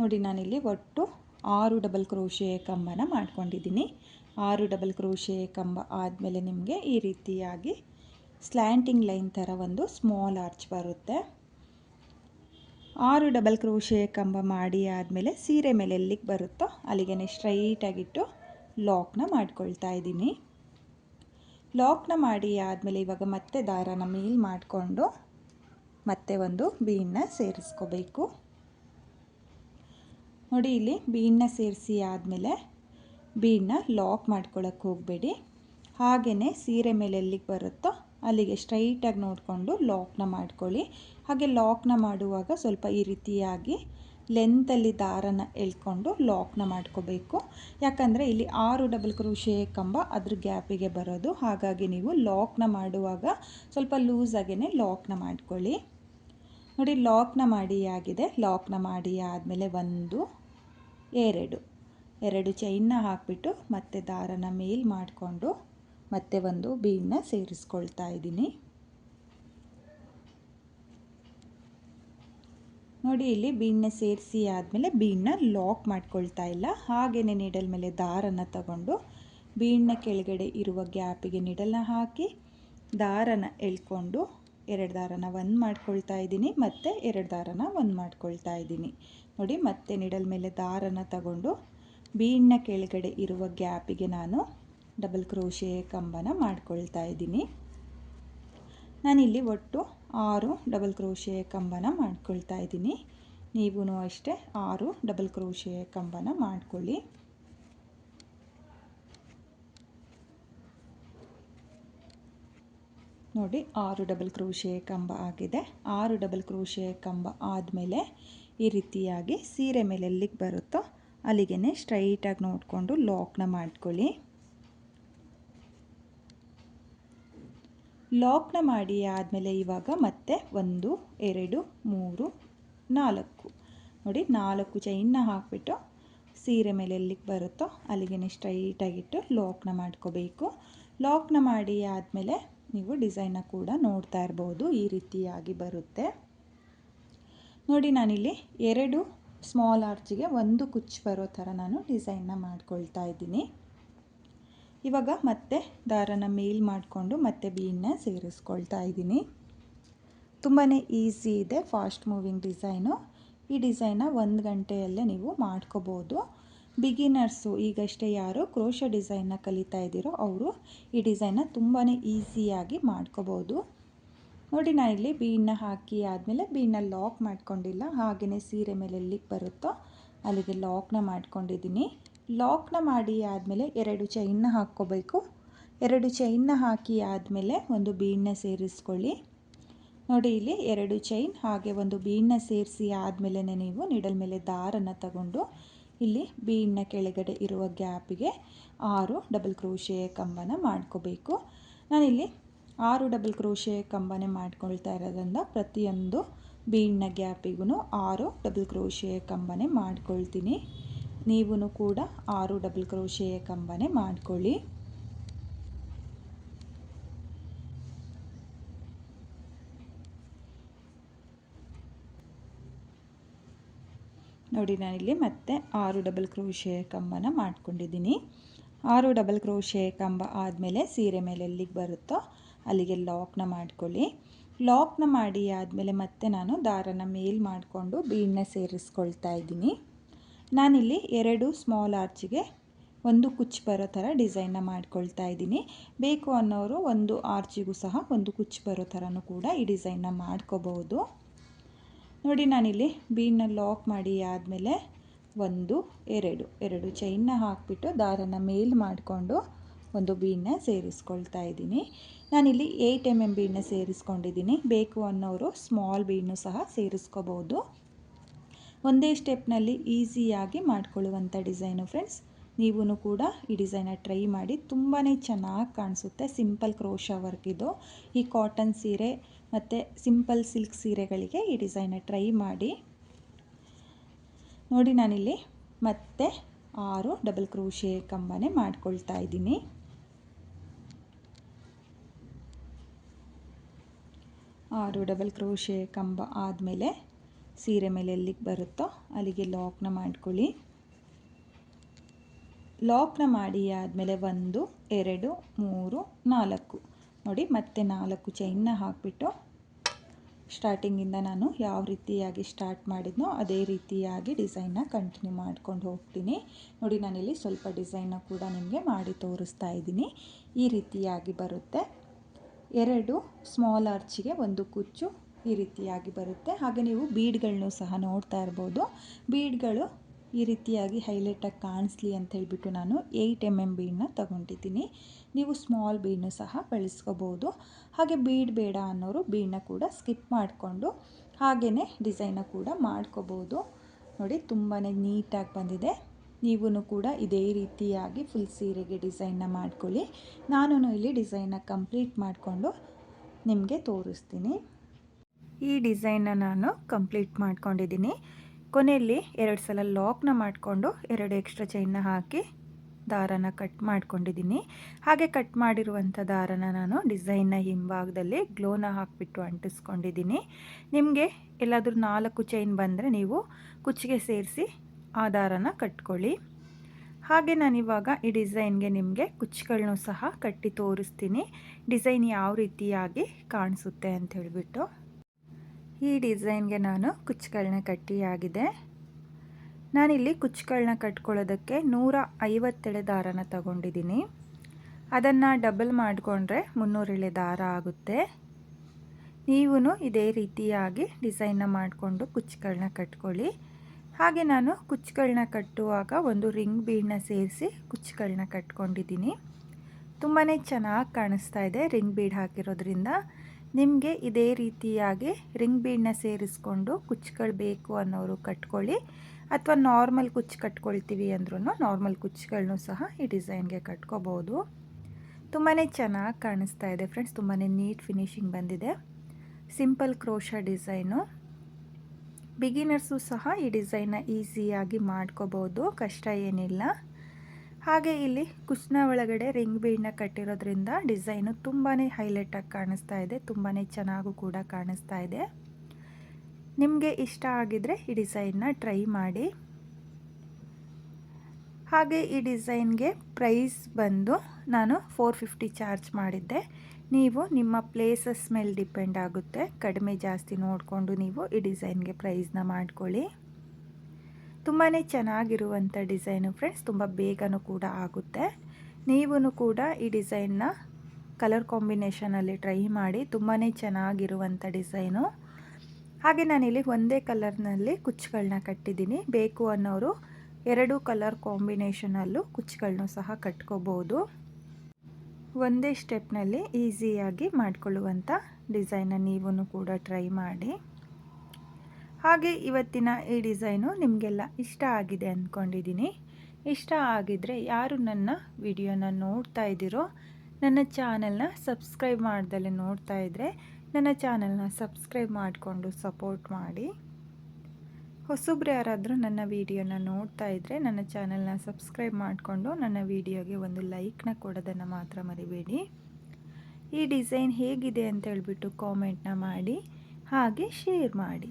ನೋಡಿ, ನಾನಿಲ್ಲಿ ಒಟ್ಟು ಆರು ಡಬಲ್ ಕ್ರೋಶಿಯ ಕಂಬನ ಮಾಡ್ಕೊಂಡಿದ್ದೀನಿ. ಆರು ಡಬಲ್ ಕ್ರೋಶಿಯ ಕಂಬ ಆದಮೇಲೆ ನಿಮಗೆ ಈ ರೀತಿಯಾಗಿ ಸ್ಲ್ಯಾಂಟಿಂಗ್ ಲೈನ್ ಥರ ಒಂದು ಸ್ಮಾಲ್ ಆರ್ಚ್ ಬರುತ್ತೆ. ಆರು ಡಬಲ್ ಕ್ರೋಶೆ ಕಂಬ ಮಾಡಿ ಆದಮೇಲೆ ಸೀರೆ ಮೇಲೆ ಎಲ್ಲಿಗೆ ಬರುತ್ತೋ ಅಲ್ಲಿಗೆ ಸ್ಟ್ರೈಟಾಗಿಟ್ಟು ಲಾಕ್ನ ಮಾಡ್ಕೊಳ್ತಾ ಇದ್ದೀನಿ. ಲಾಕ್ನ ಮಾಡಿ ಆದಮೇಲೆ ಇವಾಗ ಮತ್ತೆ ದಾರನ ಮೇಲ್ ಮಾಡಿಕೊಂಡು ಮತ್ತೆ ಒಂದು ಬೀನ್ನ ಸೇರಿಸ್ಕೋಬೇಕು. ನೋಡಿ ಇಲ್ಲಿ ಬೀನ್ನ ಸೇರಿಸಿ ಆದಮೇಲೆ ಬೀನ್ನ ಲಾಕ್ ಮಾಡ್ಕೊಳ್ಳೋಕೆ ಹೋಗಬೇಡಿ. ಹಾಗೆಯೇ ಸೀರೆ ಮೇಲೆ ಎಲ್ಲಿಗೆ ಬರುತ್ತೋ ಅಲ್ಲಿಗೆ ಸ್ಟ್ರೈಟಾಗಿ ನೋಡಿಕೊಂಡು ಲಾಕ್ನ ಮಾಡ್ಕೊಳ್ಳಿ. ಹಾಗೆ ಲಾಕ್ನ ಮಾಡುವಾಗ ಸ್ವಲ್ಪ ಈ ರೀತಿಯಾಗಿ ಲೆಂತಲ್ಲಿ ದಾರನ ಎಳ್ಕೊಂಡು ಲಾಕ್ನ ಮಾಡ್ಕೋಬೇಕು. ಯಾಕಂದರೆ ಇಲ್ಲಿ ಆರು ಡಬಲ್ ಕ್ರೋಶಿಯ ಕಂಬ ಅದ್ರ ಗ್ಯಾಪಿಗೆ ಬರೋದು. ಹಾಗಾಗಿ ನೀವು ಲಾಕ್ನ ಮಾಡುವಾಗ ಸ್ವಲ್ಪ ಲೂಸಾಗೇ ಲಾಕ್ನ ಮಾಡ್ಕೊಳ್ಳಿ. ನೋಡಿ ಲಾಕ್ನ ಮಾಡಿ ಆಗಿದೆ. ಲಾಕ್ನ ಮಾಡಿ ಆದಮೇಲೆ ಒಂದು, ಎರಡು. ಎರಡು ಚೈನ್ನ ಹಾಕಿಬಿಟ್ಟು ಮತ್ತೆ ದಾರನ ಮೇಲ್ ಮಾಡಿಕೊಂಡು ಮತ್ತೆ ಒಂದು ಬೀಡನ್ನ ಸೇರಿಸ್ಕೊಳ್ತಾ ಇದ್ದೀನಿ. ನೋಡಿ, ಇಲ್ಲಿ ಬೀಡನ್ನ ಸೇರಿಸಿ ಆದಮೇಲೆ ಬೀಡನ್ನ ಲಾಕ್ ಮಾಡ್ಕೊಳ್ತಾ ಇಲ್ಲ. ಹಾಗೆಯೇ ನೀಡಲ್ ಮೇಲೆ ದಾರನ ತಗೊಂಡು ಬೀಡನ್ನ ಕೆಳಗಡೆ ಇರುವ ಗ್ಯಾಪಿಗೆ ನಿಡಲ್ನ ಹಾಕಿ ದಾರನ ಎಳ್ಕೊಂಡು ಎರಡು ದಾರನ ಒಂದು ಮಾಡ್ಕೊಳ್ತಾ ಇದ್ದೀನಿ, ಮತ್ತು ಎರಡು ದಾರನ ಒಂದು ಮಾಡ್ಕೊಳ್ತಾ ಇದ್ದೀನಿ. ನೋಡಿ, ಮತ್ತೆ ನಿಡಲ್ ಮೇಲೆ ದಾರನ ತಗೊಂಡು ಬೀಡನ್ನ ಕೆಳಗಡೆ ಇರುವ ಗ್ಯಾಪಿಗೆ ನಾನು ಡಬಲ್ ಕ್ರೋಶೆ ಕಂಬನ ಮಾಡ್ಕೊಳ್ತಾ ಇದ್ದೀನಿ. ನಾನಿಲ್ಲಿ ಒಟ್ಟು ಆರು ಡಬಲ್ ಕ್ರೋಶೆ ಕಂಬನ ಮಾಡ್ಕೊಳ್ತಾ ಇದ್ದೀನಿ. ನೀವೂ ಅಷ್ಟೇ ಆರು ಡಬಲ್ ಕ್ರೋಶೆ ಕಂಬನ ಮಾಡ್ಕೊಳ್ಳಿ. ನೋಡಿ, ಆರು ಡಬಲ್ ಕ್ರೋಶೆ ಕಂಬ ಆಗಿದೆ. ಆರು ಡಬಲ್ ಕ್ರೋಶೆ ಕಂಬ ಆದಮೇಲೆ ಈ ರೀತಿಯಾಗಿ ಸೀರೆ ಮೇಲೆ ಎಲ್ಲಿಗೆ ಬರುತ್ತೋ ಅಲ್ಲಿಗೆ ಸ್ಟ್ರೈಟಾಗಿ ನೋಡಿಕೊಂಡು ಲಾಕ್ನ ಮಾಡ್ಕೊಳ್ಳಿ. ಲಾಕ್ನ ಮಾಡಿ ಆದಮೇಲೆ ಇವಾಗ ಮತ್ತೆ ಒಂದು, ಎರಡು, ಮೂರು, ನಾಲ್ಕು. ನೋಡಿ, ನಾಲ್ಕು ಚೈನ್ನ ಹಾಕಿಬಿಟ್ಟು ಸೀರೆ ಮೇಲೆ ಎಲ್ಲಿಗೆ ಬರುತ್ತೋ ಅಲ್ಲಿಗೆ ಸ್ಟ್ರೈಟಾಗಿಟ್ಟು ಲಾಕ್ನ ಮಾಡ್ಕೋಬೇಕು. ಲಾಕ್ನ ಮಾಡಿ ಆದಮೇಲೆ ನೀವು ಡಿಸೈನ್ನ ಕೂಡ ನೋಡ್ತಾ ಇರ್ಬೋದು, ಈ ರೀತಿಯಾಗಿ ಬರುತ್ತೆ. ನೋಡಿ, ನಾನಿಲ್ಲಿ ಎರಡು ಸ್ಮಾಲ್ ಆರ್ಚಿಗೆ ಒಂದು ಕುಚ್ಚು ಬರೋ ಥರ ನಾನು ಡಿಸೈನ್ನ ಮಾಡ್ಕೊಳ್ತಾ ಇದ್ದೀನಿ. ಇವಾಗ ಮತ್ತೆ ದಾರನ ಮೇಲ್ ಮಾಡಿಕೊಂಡು ಮತ್ತೆ ಬೀನ್ನ ಸೇರಿಸ್ಕೊಳ್ತಾ ಇದ್ದೀನಿ. ತುಂಬಾ ಈಸಿ ಇದೆ, ಫಾಸ್ಟ್ ಮೂವಿಂಗ್ ಡಿಸೈನು. ಈ ಡಿಸೈನ್ನ ಒಂದು ಗಂಟೆಯಲ್ಲೇ ನೀವು ಮಾಡ್ಕೋಬೋದು. ಬಿಗಿನರ್ಸು ಈಗಷ್ಟೇ ಯಾರು ಕ್ರೋಶ ಡಿಸೈನ್ನ ಕಲಿತಾ ಇದ್ದೀರೋ ಅವರು ಈ ಡಿಸೈನ್ನ ತುಂಬಾ ಈಸಿಯಾಗಿ ಮಾಡ್ಕೋಬೋದು. ನೋಡಿ ನಾನು ಇಲ್ಲಿ ಬೀನ್ನ ಹಾಕಿ ಆದಮೇಲೆ ಬೀನ್ನ ಲಾಕ್ ಮಾಡ್ಕೊಂಡಿಲ್ಲ ಹಾಗೆಯೇ ಸೀರೆ ಮೇಲೆ ಎಲ್ಲಿಗೆ ಬರುತ್ತೋ ಅಲ್ಲಿಗೆ ಲಾಕ್ನ ಮಾಡ್ಕೊಂಡಿದ್ದೀನಿ. ಲಾಕ್ನ ಮಾಡಿ ಆದಮೇಲೆ ಎರಡು ಚೈನ್ನ ಹಾಕ್ಕೋಬೇಕು. ಎರಡು ಚೈನ್ನ ಹಾಕಿ ಆದಮೇಲೆ ಒಂದು ಬೀಡನ್ನ ಸೇರಿಸ್ಕೊಳ್ಳಿ. ನೋಡಿ ಇಲ್ಲಿ ಎರಡು ಚೈನ್ ಹಾಗೆ ಒಂದು ಬೀಡನ್ನ ಸೇರಿಸಿ ಆದಮೇಲೆ ನೀವು ನಿಡಲ್ ಮೇಲೆ ದಾರನ ತಗೊಂಡು ಇಲ್ಲಿ ಬೀಡನ್ನ ಕೆಳಗಡೆ ಇರುವ ಗ್ಯಾಪಿಗೆ ಆರು ಡಬಲ್ ಕ್ರೋಶೆ ಕಂಬನ ಮಾಡ್ಕೋಬೇಕು. ನಾನಿಲ್ಲಿ ಆರು ಡಬಲ್ ಕ್ರೋಶೆ ಕಂಬನೆ ಮಾಡ್ಕೊಳ್ತಾ ಇರೋದ್ರಿಂದ ಪ್ರತಿಯೊಂದು ಬೀಡನ್ನ ಗ್ಯಾಪಿಗೂ ಆರು ಡಬಲ್ ಕ್ರೋಶೆ ಕಂಬನೆ ಮಾಡ್ಕೊಳ್ತೀನಿ. ನೀವು ಕೂಡ ಆರು ಡಬಲ್ ಕ್ರೋಶಿಯ ಕಂಬನೆ ಮಾಡಿಕೊಳ್ಳಿ. ನೋಡಿ ನಾನಿಲ್ಲಿ ಮತ್ತೆ ಆರು ಡಬಲ್ ಕ್ರೋಶೆ ಕಂಬನ ಮಾಡ್ಕೊಂಡಿದ್ದೀನಿ. ಆರು ಡಬಲ್ ಕ್ರೋಶೆ ಕಂಬ ಆದಮೇಲೆ ಸೀರೆ ಮೇಲೆ ಎಲ್ಲಿಗೆ ಬರುತ್ತೋ ಅಲ್ಲಿಗೆ ಲಾಕ್ನ ಮಾಡ್ಕೊಳ್ಳಿ. ಲಾಕ್ನ ಮಾಡಿ ಆದಮೇಲೆ ಮತ್ತೆ ನಾನು ದಾರನ ಮೇಲ್ ಮಾಡಿಕೊಂಡು ಬೀಡನ್ನ ಸೇರಿಸ್ಕೊಳ್ತಾ ಇದ್ದೀನಿ. ನಾನಿಲ್ಲಿ ಎರಡು ಸ್ಮಾಲ್ ಆರ್ಚಿಗೆ ಒಂದು ಕುಚ್ಚು ಬರೋ ಥರ ಡಿಸೈನ್ನ ಮಾಡ್ಕೊಳ್ತಾ ಇದ್ದೀನಿ. ಬೇಕು ಅನ್ನೋರು ಒಂದು ಆರ್ಚಿಗೂ ಸಹ ಒಂದು ಕುಚ್ಚು ಬರೋ ಥರನೂ ಕೂಡ ಈ ಡಿಸೈನ್ನ ಮಾಡ್ಕೋಬಹುದು. ನೋಡಿ ನಾನಿಲ್ಲಿ ಬೀಡನ್ನ ಲಾಕ್ ಮಾಡಿ ಆದಮೇಲೆ ಒಂದು, ಎರಡು ಎರಡು ಚೈನ್ನ ಹಾಕಿಬಿಟ್ಟು ದಾರನ ಮೇಲ್ ಮಾಡಿಕೊಂಡು ಒಂದು ಬೀಡನ್ನ ಸೇರಿಸ್ಕೊಳ್ತಾ ಇದ್ದೀನಿ. ನಾನಿಲ್ಲಿ ಏಯ್ಟ್ ಎಂ ಎಂ ಬೀಡನ್ನ ಸೇರಿಸ್ಕೊಂಡಿದ್ದೀನಿ. ಬೇಕು ಅನ್ನೋರು ಸ್ಮಾಲ್ ಬೀಡನ್ನು ಸಹ ಸೇರಿಸ್ಕೋಬೋದು ಒಂದೇ ಸ್ಟೆಪ್ನಲ್ಲಿ ಈಸಿಯಾಗಿ ಮಾಡ್ಕೊಳ್ಳುವಂಥ ಡಿಸೈನು ಫ್ರೆಂಡ್ಸ್. ನೀವೂ ಕೂಡ ಈ ಡಿಸೈನ ಟ್ರೈ ಮಾಡಿ ತುಂಬಾ ಚೆನ್ನಾಗಿ ಕಾಣಿಸುತ್ತೆ. ಸಿಂಪಲ್ ಕ್ರೋಶ ವರ್ಕ್ ಇದು. ಈ ಕಾಟನ್ ಸೀರೆ ಮತ್ತು ಸಿಂಪಲ್ ಸಿಲ್ಕ್ ಸೀರೆಗಳಿಗೆ ಈ ಡಿಸೈನ ಟ್ರೈ ಮಾಡಿ. ನೋಡಿ ನಾನಿಲ್ಲಿ ಮತ್ತೆ ಆರು ಡಬಲ್ ಕ್ರೋಶೆ ಕಂಬನೆ ಮಾಡ್ಕೊಳ್ತಾ ಇದ್ದೀನಿ. ಆರು ಡಬಲ್ ಕ್ರೋಶೆ ಕಂಬ ಆದಮೇಲೆ ಸೀರೆ ಮೇಲೆ ಎಲ್ಲಿಗೆ ಬರುತ್ತೋ ಅಲ್ಲಿಗೆ ಲಾಕ್ನ ಮಾಡ್ಕೊಳ್ಳಿ. ಲಾಕ್ನ ಮಾಡಿ ಆದಮೇಲೆ ಒಂದು, ಎರಡು, ಮೂರು, ನಾಲ್ಕು. ನೋಡಿ, ಮತ್ತೆ ನಾಲ್ಕು ಚೈನ್ನ ಹಾಕಿಬಿಟ್ಟು ಸ್ಟಾರ್ಟಿಂಗಿಂದ ನಾನು ಯಾವ ರೀತಿಯಾಗಿ ಸ್ಟಾರ್ಟ್ ಮಾಡಿದ್ನೋ ಅದೇ ರೀತಿಯಾಗಿ ಡಿಸೈನ್ನ ಕಂಟಿನ್ಯೂ ಮಾಡ್ಕೊಂಡು ಹೋಗ್ತೀನಿ. ನೋಡಿ, ನಾನಿಲ್ಲಿ ಸ್ವಲ್ಪ ಡಿಸೈನ್ನ ಕೂಡ ನಿಮಗೆ ಮಾಡಿ ತೋರಿಸ್ತಾ ಇದ್ದೀನಿ. ಈ ರೀತಿಯಾಗಿ ಬರುತ್ತೆ. ಎರಡು ಸ್ಮಾಲ್ ಆರ್ಚಿಗೆ ಒಂದು ಕುಚ್ಚು ಈ ರೀತಿಯಾಗಿ ಬರುತ್ತೆ. ಹಾಗೆ ನೀವು ಬೀಡ್ಗಳನ್ನೂ ಸಹ ನೋಡ್ತಾ ಇರ್ಬೋದು. ಬೀಡ್ಗಳು ಈ ರೀತಿಯಾಗಿ ಹೈಲೈಟಾಗಿ ಕಾಣಿಸ್ಲಿ ಅಂತ ಹೇಳಿಬಿಟ್ಟು ನಾನು ಏಯ್ಟ್ ಎಂ ಎಂ ಬೀಡನ್ನ ತೊಗೊಂಡಿದ್ದೀನಿ. ನೀವು ಸ್ಮಾಲ್ ಬೀಡನ್ನು ಸಹ ಬಳಸ್ಕೋಬೋದು. ಹಾಗೆ ಬೀಡ್ ಬೇಡ ಅನ್ನೋರು ಬೀಡನ್ನ ಕೂಡ ಸ್ಕಿಪ್ ಮಾಡಿಕೊಂಡು ಹಾಗೆಯೇ ಡಿಸೈನ ಕೂಡ ಮಾಡ್ಕೋಬೋದು. ನೋಡಿ ತುಂಬಾ ನೀಟಾಗಿ ಬಂದಿದೆ. ನೀವೂ ಕೂಡ ಇದೇ ರೀತಿಯಾಗಿ ಫುಲ್ ಸೀರೆಗೆ ಡಿಸೈನ್ನ ಮಾಡ್ಕೊಳ್ಳಿ. ನಾನು ಇಲ್ಲಿ ಡಿಸೈನ್ನ ಕಂಪ್ಲೀಟ್ ಮಾಡಿಕೊಂಡು ನಿಮಗೆ ತೋರಿಸ್ತೀನಿ. ಈ ಡಿಸೈನ್ನ ನಾನು ಕಂಪ್ಲೀಟ್ ಮಾಡ್ಕೊಂಡಿದ್ದೀನಿ. ಕೊನೆಯಲ್ಲಿ ಎರಡು ಸಲ ಲಾಕ್ನ ಮಾಡಿಕೊಂಡು ಎರಡು ಎಕ್ಸ್ಟ್ರಾ ಚೈನ್ನ ಹಾಕಿ ದಾರನ ಕಟ್ ಮಾಡ್ಕೊಂಡಿದ್ದೀನಿ. ಹಾಗೆ ಕಟ್ ಮಾಡಿರುವಂಥ ದಾರನ ನಾನು ಡಿಸೈನ್ನ ಹಿಂಭಾಗದಲ್ಲಿ ಗ್ಲೋನ ಹಾಕಿಬಿಟ್ಟು ಅಂಟಿಸ್ಕೊಂಡಿದ್ದೀನಿ. ನಿಮಗೆ ಎಲ್ಲಾದರೂ ನಾಲ್ಕು ಚೈನ್ ಬಂದರೆ ನೀವು ಕುಚ್ಚಿಗೆ ಸೇರಿಸಿ ಆ ದಾರನ ಕಟ್ಕೊಳ್ಳಿ. ಹಾಗೆ ನಾನಿವಾಗ ಈ ಡಿಸೈನ್ಗೆ ನಿಮಗೆ ಕುಚ್ಚುಗಳನ್ನು ಸಹ ಕಟ್ಟಿ ತೋರಿಸ್ತೀನಿ. ಡಿಸೈನ್ ಯಾವ ರೀತಿಯಾಗಿ ಕಾಣಿಸುತ್ತೆ ಅಂತ ಹೇಳಿಬಿಟ್ಟು. ಈ ಡಿಸೈನ್ಗೆ ನಾನು ಕುಚ್ಚುಗಳನ್ನ ಕಟ್ಟಿಯಾಗಿದೆ ನಾನಿಲ್ಲಿ ಕುಚ್ಚುಗಳನ್ನ ಕಟ್ಕೊಳ್ಳೋದಕ್ಕೆ ನೂರ ಐವತ್ತೆಳೆ ದಾರನ ತಗೊಂಡಿದ್ದೀನಿ. ಅದನ್ನು ಡಬಲ್ ಮಾಡಿಕೊಂಡ್ರೆ ಮುನ್ನೂರೆಳೆ ದಾರ ಆಗುತ್ತೆ. ನೀವು ಇದೇ ರೀತಿಯಾಗಿ ಡಿಸೈನ್ನ ಮಾಡಿಕೊಂಡು ಕುಚ್ಚುಗಳನ್ನ ಕಟ್ಕೊಳ್ಳಿ. ಹಾಗೆ ನಾನು ಕುಚ್ಚುಗಳನ್ನ ಕಟ್ಟುವಾಗ ಒಂದು ರಿಂಗ್ ಬೀಡನ್ನ ಸೇರಿಸಿ ಕುಚ್ಚುಗಳನ್ನ ಕಟ್ಕೊಂಡಿದ್ದೀನಿ. ತುಂಬಾ ಚೆನ್ನಾಗಿ ಕಾಣಿಸ್ತಾ ಇದೆ ರಿಂಗ್ ಬೀಡ್ ಹಾಕಿರೋದ್ರಿಂದ. ನಿಮಗೆ ಇದೇ ರೀತಿಯಾಗಿ ರಿಂಗ್ ಬೀಡನ್ನ ಸೇರಿಸ್ಕೊಂಡು ಕುಚ್ಚುಗಳು ಬೇಕು ಅನ್ನೋರು ಕಟ್ಕೊಳ್ಳಿ, ಅಥವಾ ನಾರ್ಮಲ್ ಕುಚ್ಚು ಕಟ್ಕೊಳ್ತೀವಿ ಅಂದ್ರೂ ನಾರ್ಮಲ್ ಕುಚ್ಚುಗಳನ್ನು ಸಹ ಈ ಡಿಸೈನ್ಗೆ ಕಟ್ಕೋಬೋದು. ತುಂಬಾ ಚೆನ್ನಾಗಿ ಕಾಣಿಸ್ತಾ ಇದೆ ಫ್ರೆಂಡ್ಸ್ ತುಂಬಾ ನೀಟ್ ಫಿನಿಶಿಂಗ್ ಬಂದಿದೆ. Simple crochet design. ಬಿಗಿನರ್ಸು ಸಹ ಈ ಡಿಸೈನ್ನ ಈಸಿಯಾಗಿ ಮಾಡ್ಕೋಬೋದು, ಕಷ್ಟ ಏನಿಲ್ಲ. ಹಾಗೆ ಇಲ್ಲಿ ಕುಷ್ನ ಒಳಗಡೆ ರಿಂಗ್ ಬೀಡನ್ನ ಕಟ್ಟಿರೋದ್ರಿಂದ ಡಿಸೈನು ತುಂಬಾ ಹೈಲೈಟಾಗಿ ಕಾಣಿಸ್ತಾ ಇದೆ ತುಂಬಾ ಚೆನ್ನಾಗೂ ಕೂಡ ಕಾಣಿಸ್ತಾ ಇದೆ. ನಿಮಗೆ ಇಷ್ಟ ಆಗಿದರೆ ಈ ಡಿಸೈನ್ನ ಟ್ರೈ ಮಾಡಿ. ಹಾಗೆ ಈ ಡಿಸೈನ್ಗೆ ಪ್ರೈಸ್ ಬಂದು ನಾನು ಫೋರ್ ಫಿಫ್ಟಿ ಚಾರ್ಜ್ ಮಾಡಿದ್ದೆ. ನೀವು ನಿಮ್ಮ ಪ್ಲೇಸಸ್ ಮೇಲೆ ಡಿಪೆಂಡ್ ಆಗುತ್ತೆ. ಕಡಿಮೆ ಜಾಸ್ತಿ ನೋಡಿಕೊಂಡು ನೀವು ಈ ಡಿಸೈನ್ಗೆ ಪ್ರೈಸ್ನ ಮಾಡ್ಕೊಳ್ಳಿ. ತುಂಬಾ ಚೆನ್ನಾಗಿರುವಂಥ ಡಿಸೈನು ಫ್ರೆಂಡ್ಸ್, ತುಂಬ ಬೇಗನೂ ಕೂಡ ಆಗುತ್ತೆ. ನೀವು ಕೂಡ ಈ ಡಿಸೈನ್ನ ಕಲರ್ ಕಾಂಬಿನೇಷನಲ್ಲಿ ಟ್ರೈ ಮಾಡಿ ತುಂಬಾ ಚೆನ್ನಾಗಿರುವಂಥ ಡಿಸೈನು. ಹಾಗೆ ನಾನಿಲ್ಲಿ ಒಂದೇ ಕಲರ್ನಲ್ಲಿ ಕುಚ್ಚುಗಳನ್ನ ಕಟ್ಟಿದ್ದೀನಿ. ಬೇಕು ಅನ್ನೋರು ಎರಡು ಕಲರ್ ಕಾಂಬಿನೇಷನಲ್ಲೂ ಕುಚ್ಚುಗಳನ್ನು ಸಹ ಕಟ್ಕೋಬೋದು. ಒಂದೇ ಸ್ಟೆಪ್ನಲ್ಲಿ ಈಸಿಯಾಗಿ ಮಾಡಿಕೊಳ್ಳುವಂಥ ಡಿಸೈನ ನೀವು ಕೂಡ ಟ್ರೈ ಮಾಡಿ. ಹಾಗೆ ಇವತ್ತಿನ ಈ ಡಿಸೈನು ನಿಮಗೆಲ್ಲ ಇಷ್ಟ ಆಗಿದೆ ಅಂದ್ಕೊಂಡಿದ್ದೀನಿ ಇಷ್ಟ ಆಗಿದರೆ ಯಾರು ನನ್ನ ವಿಡಿಯೋನ ನೋಡ್ತಾ ಇದ್ದೀರೋ, ನನ್ನ ಚಾನಲ್ನ ಸಬ್ಸ್ಕ್ರೈಬ್ ಮಾಡ್ದಲೇ ನೋಡ್ತಾ ಇದ್ದರೆ ನನ್ನ ಚಾನಲ್ನ ಸಬ್ಸ್ಕ್ರೈಬ್ ಮಾಡಿಕೊಂಡು ಸಪೋರ್ಟ್ ಮಾಡಿ. ಹೊಸಬ್ರು ಯಾರಾದರೂ ನನ್ನ ವಿಡಿಯೋನ ನೋಡ್ತಾ ಇದ್ದರೆ ನನ್ನ ಚಾನಲ್ನ ಸಬ್ಸ್ಕ್ರೈಬ್ ಮಾಡಿಕೊಂಡು ನನ್ನ ವಿಡಿಯೋಗೆ ಒಂದು ಲೈಕ್ನ ಕೊಡೋದನ್ನು ಮಾತ್ರ ಮರಿಬೇಡಿ. ಈ ಡಿಸೈನ್ ಹೇಗಿದೆ ಅಂತ ಹೇಳ್ಬಿಟ್ಟು ಕಾಮೆಂಟ್ನ ಮಾಡಿ, ಹಾಗೆ ಶೇರ್ ಮಾಡಿ.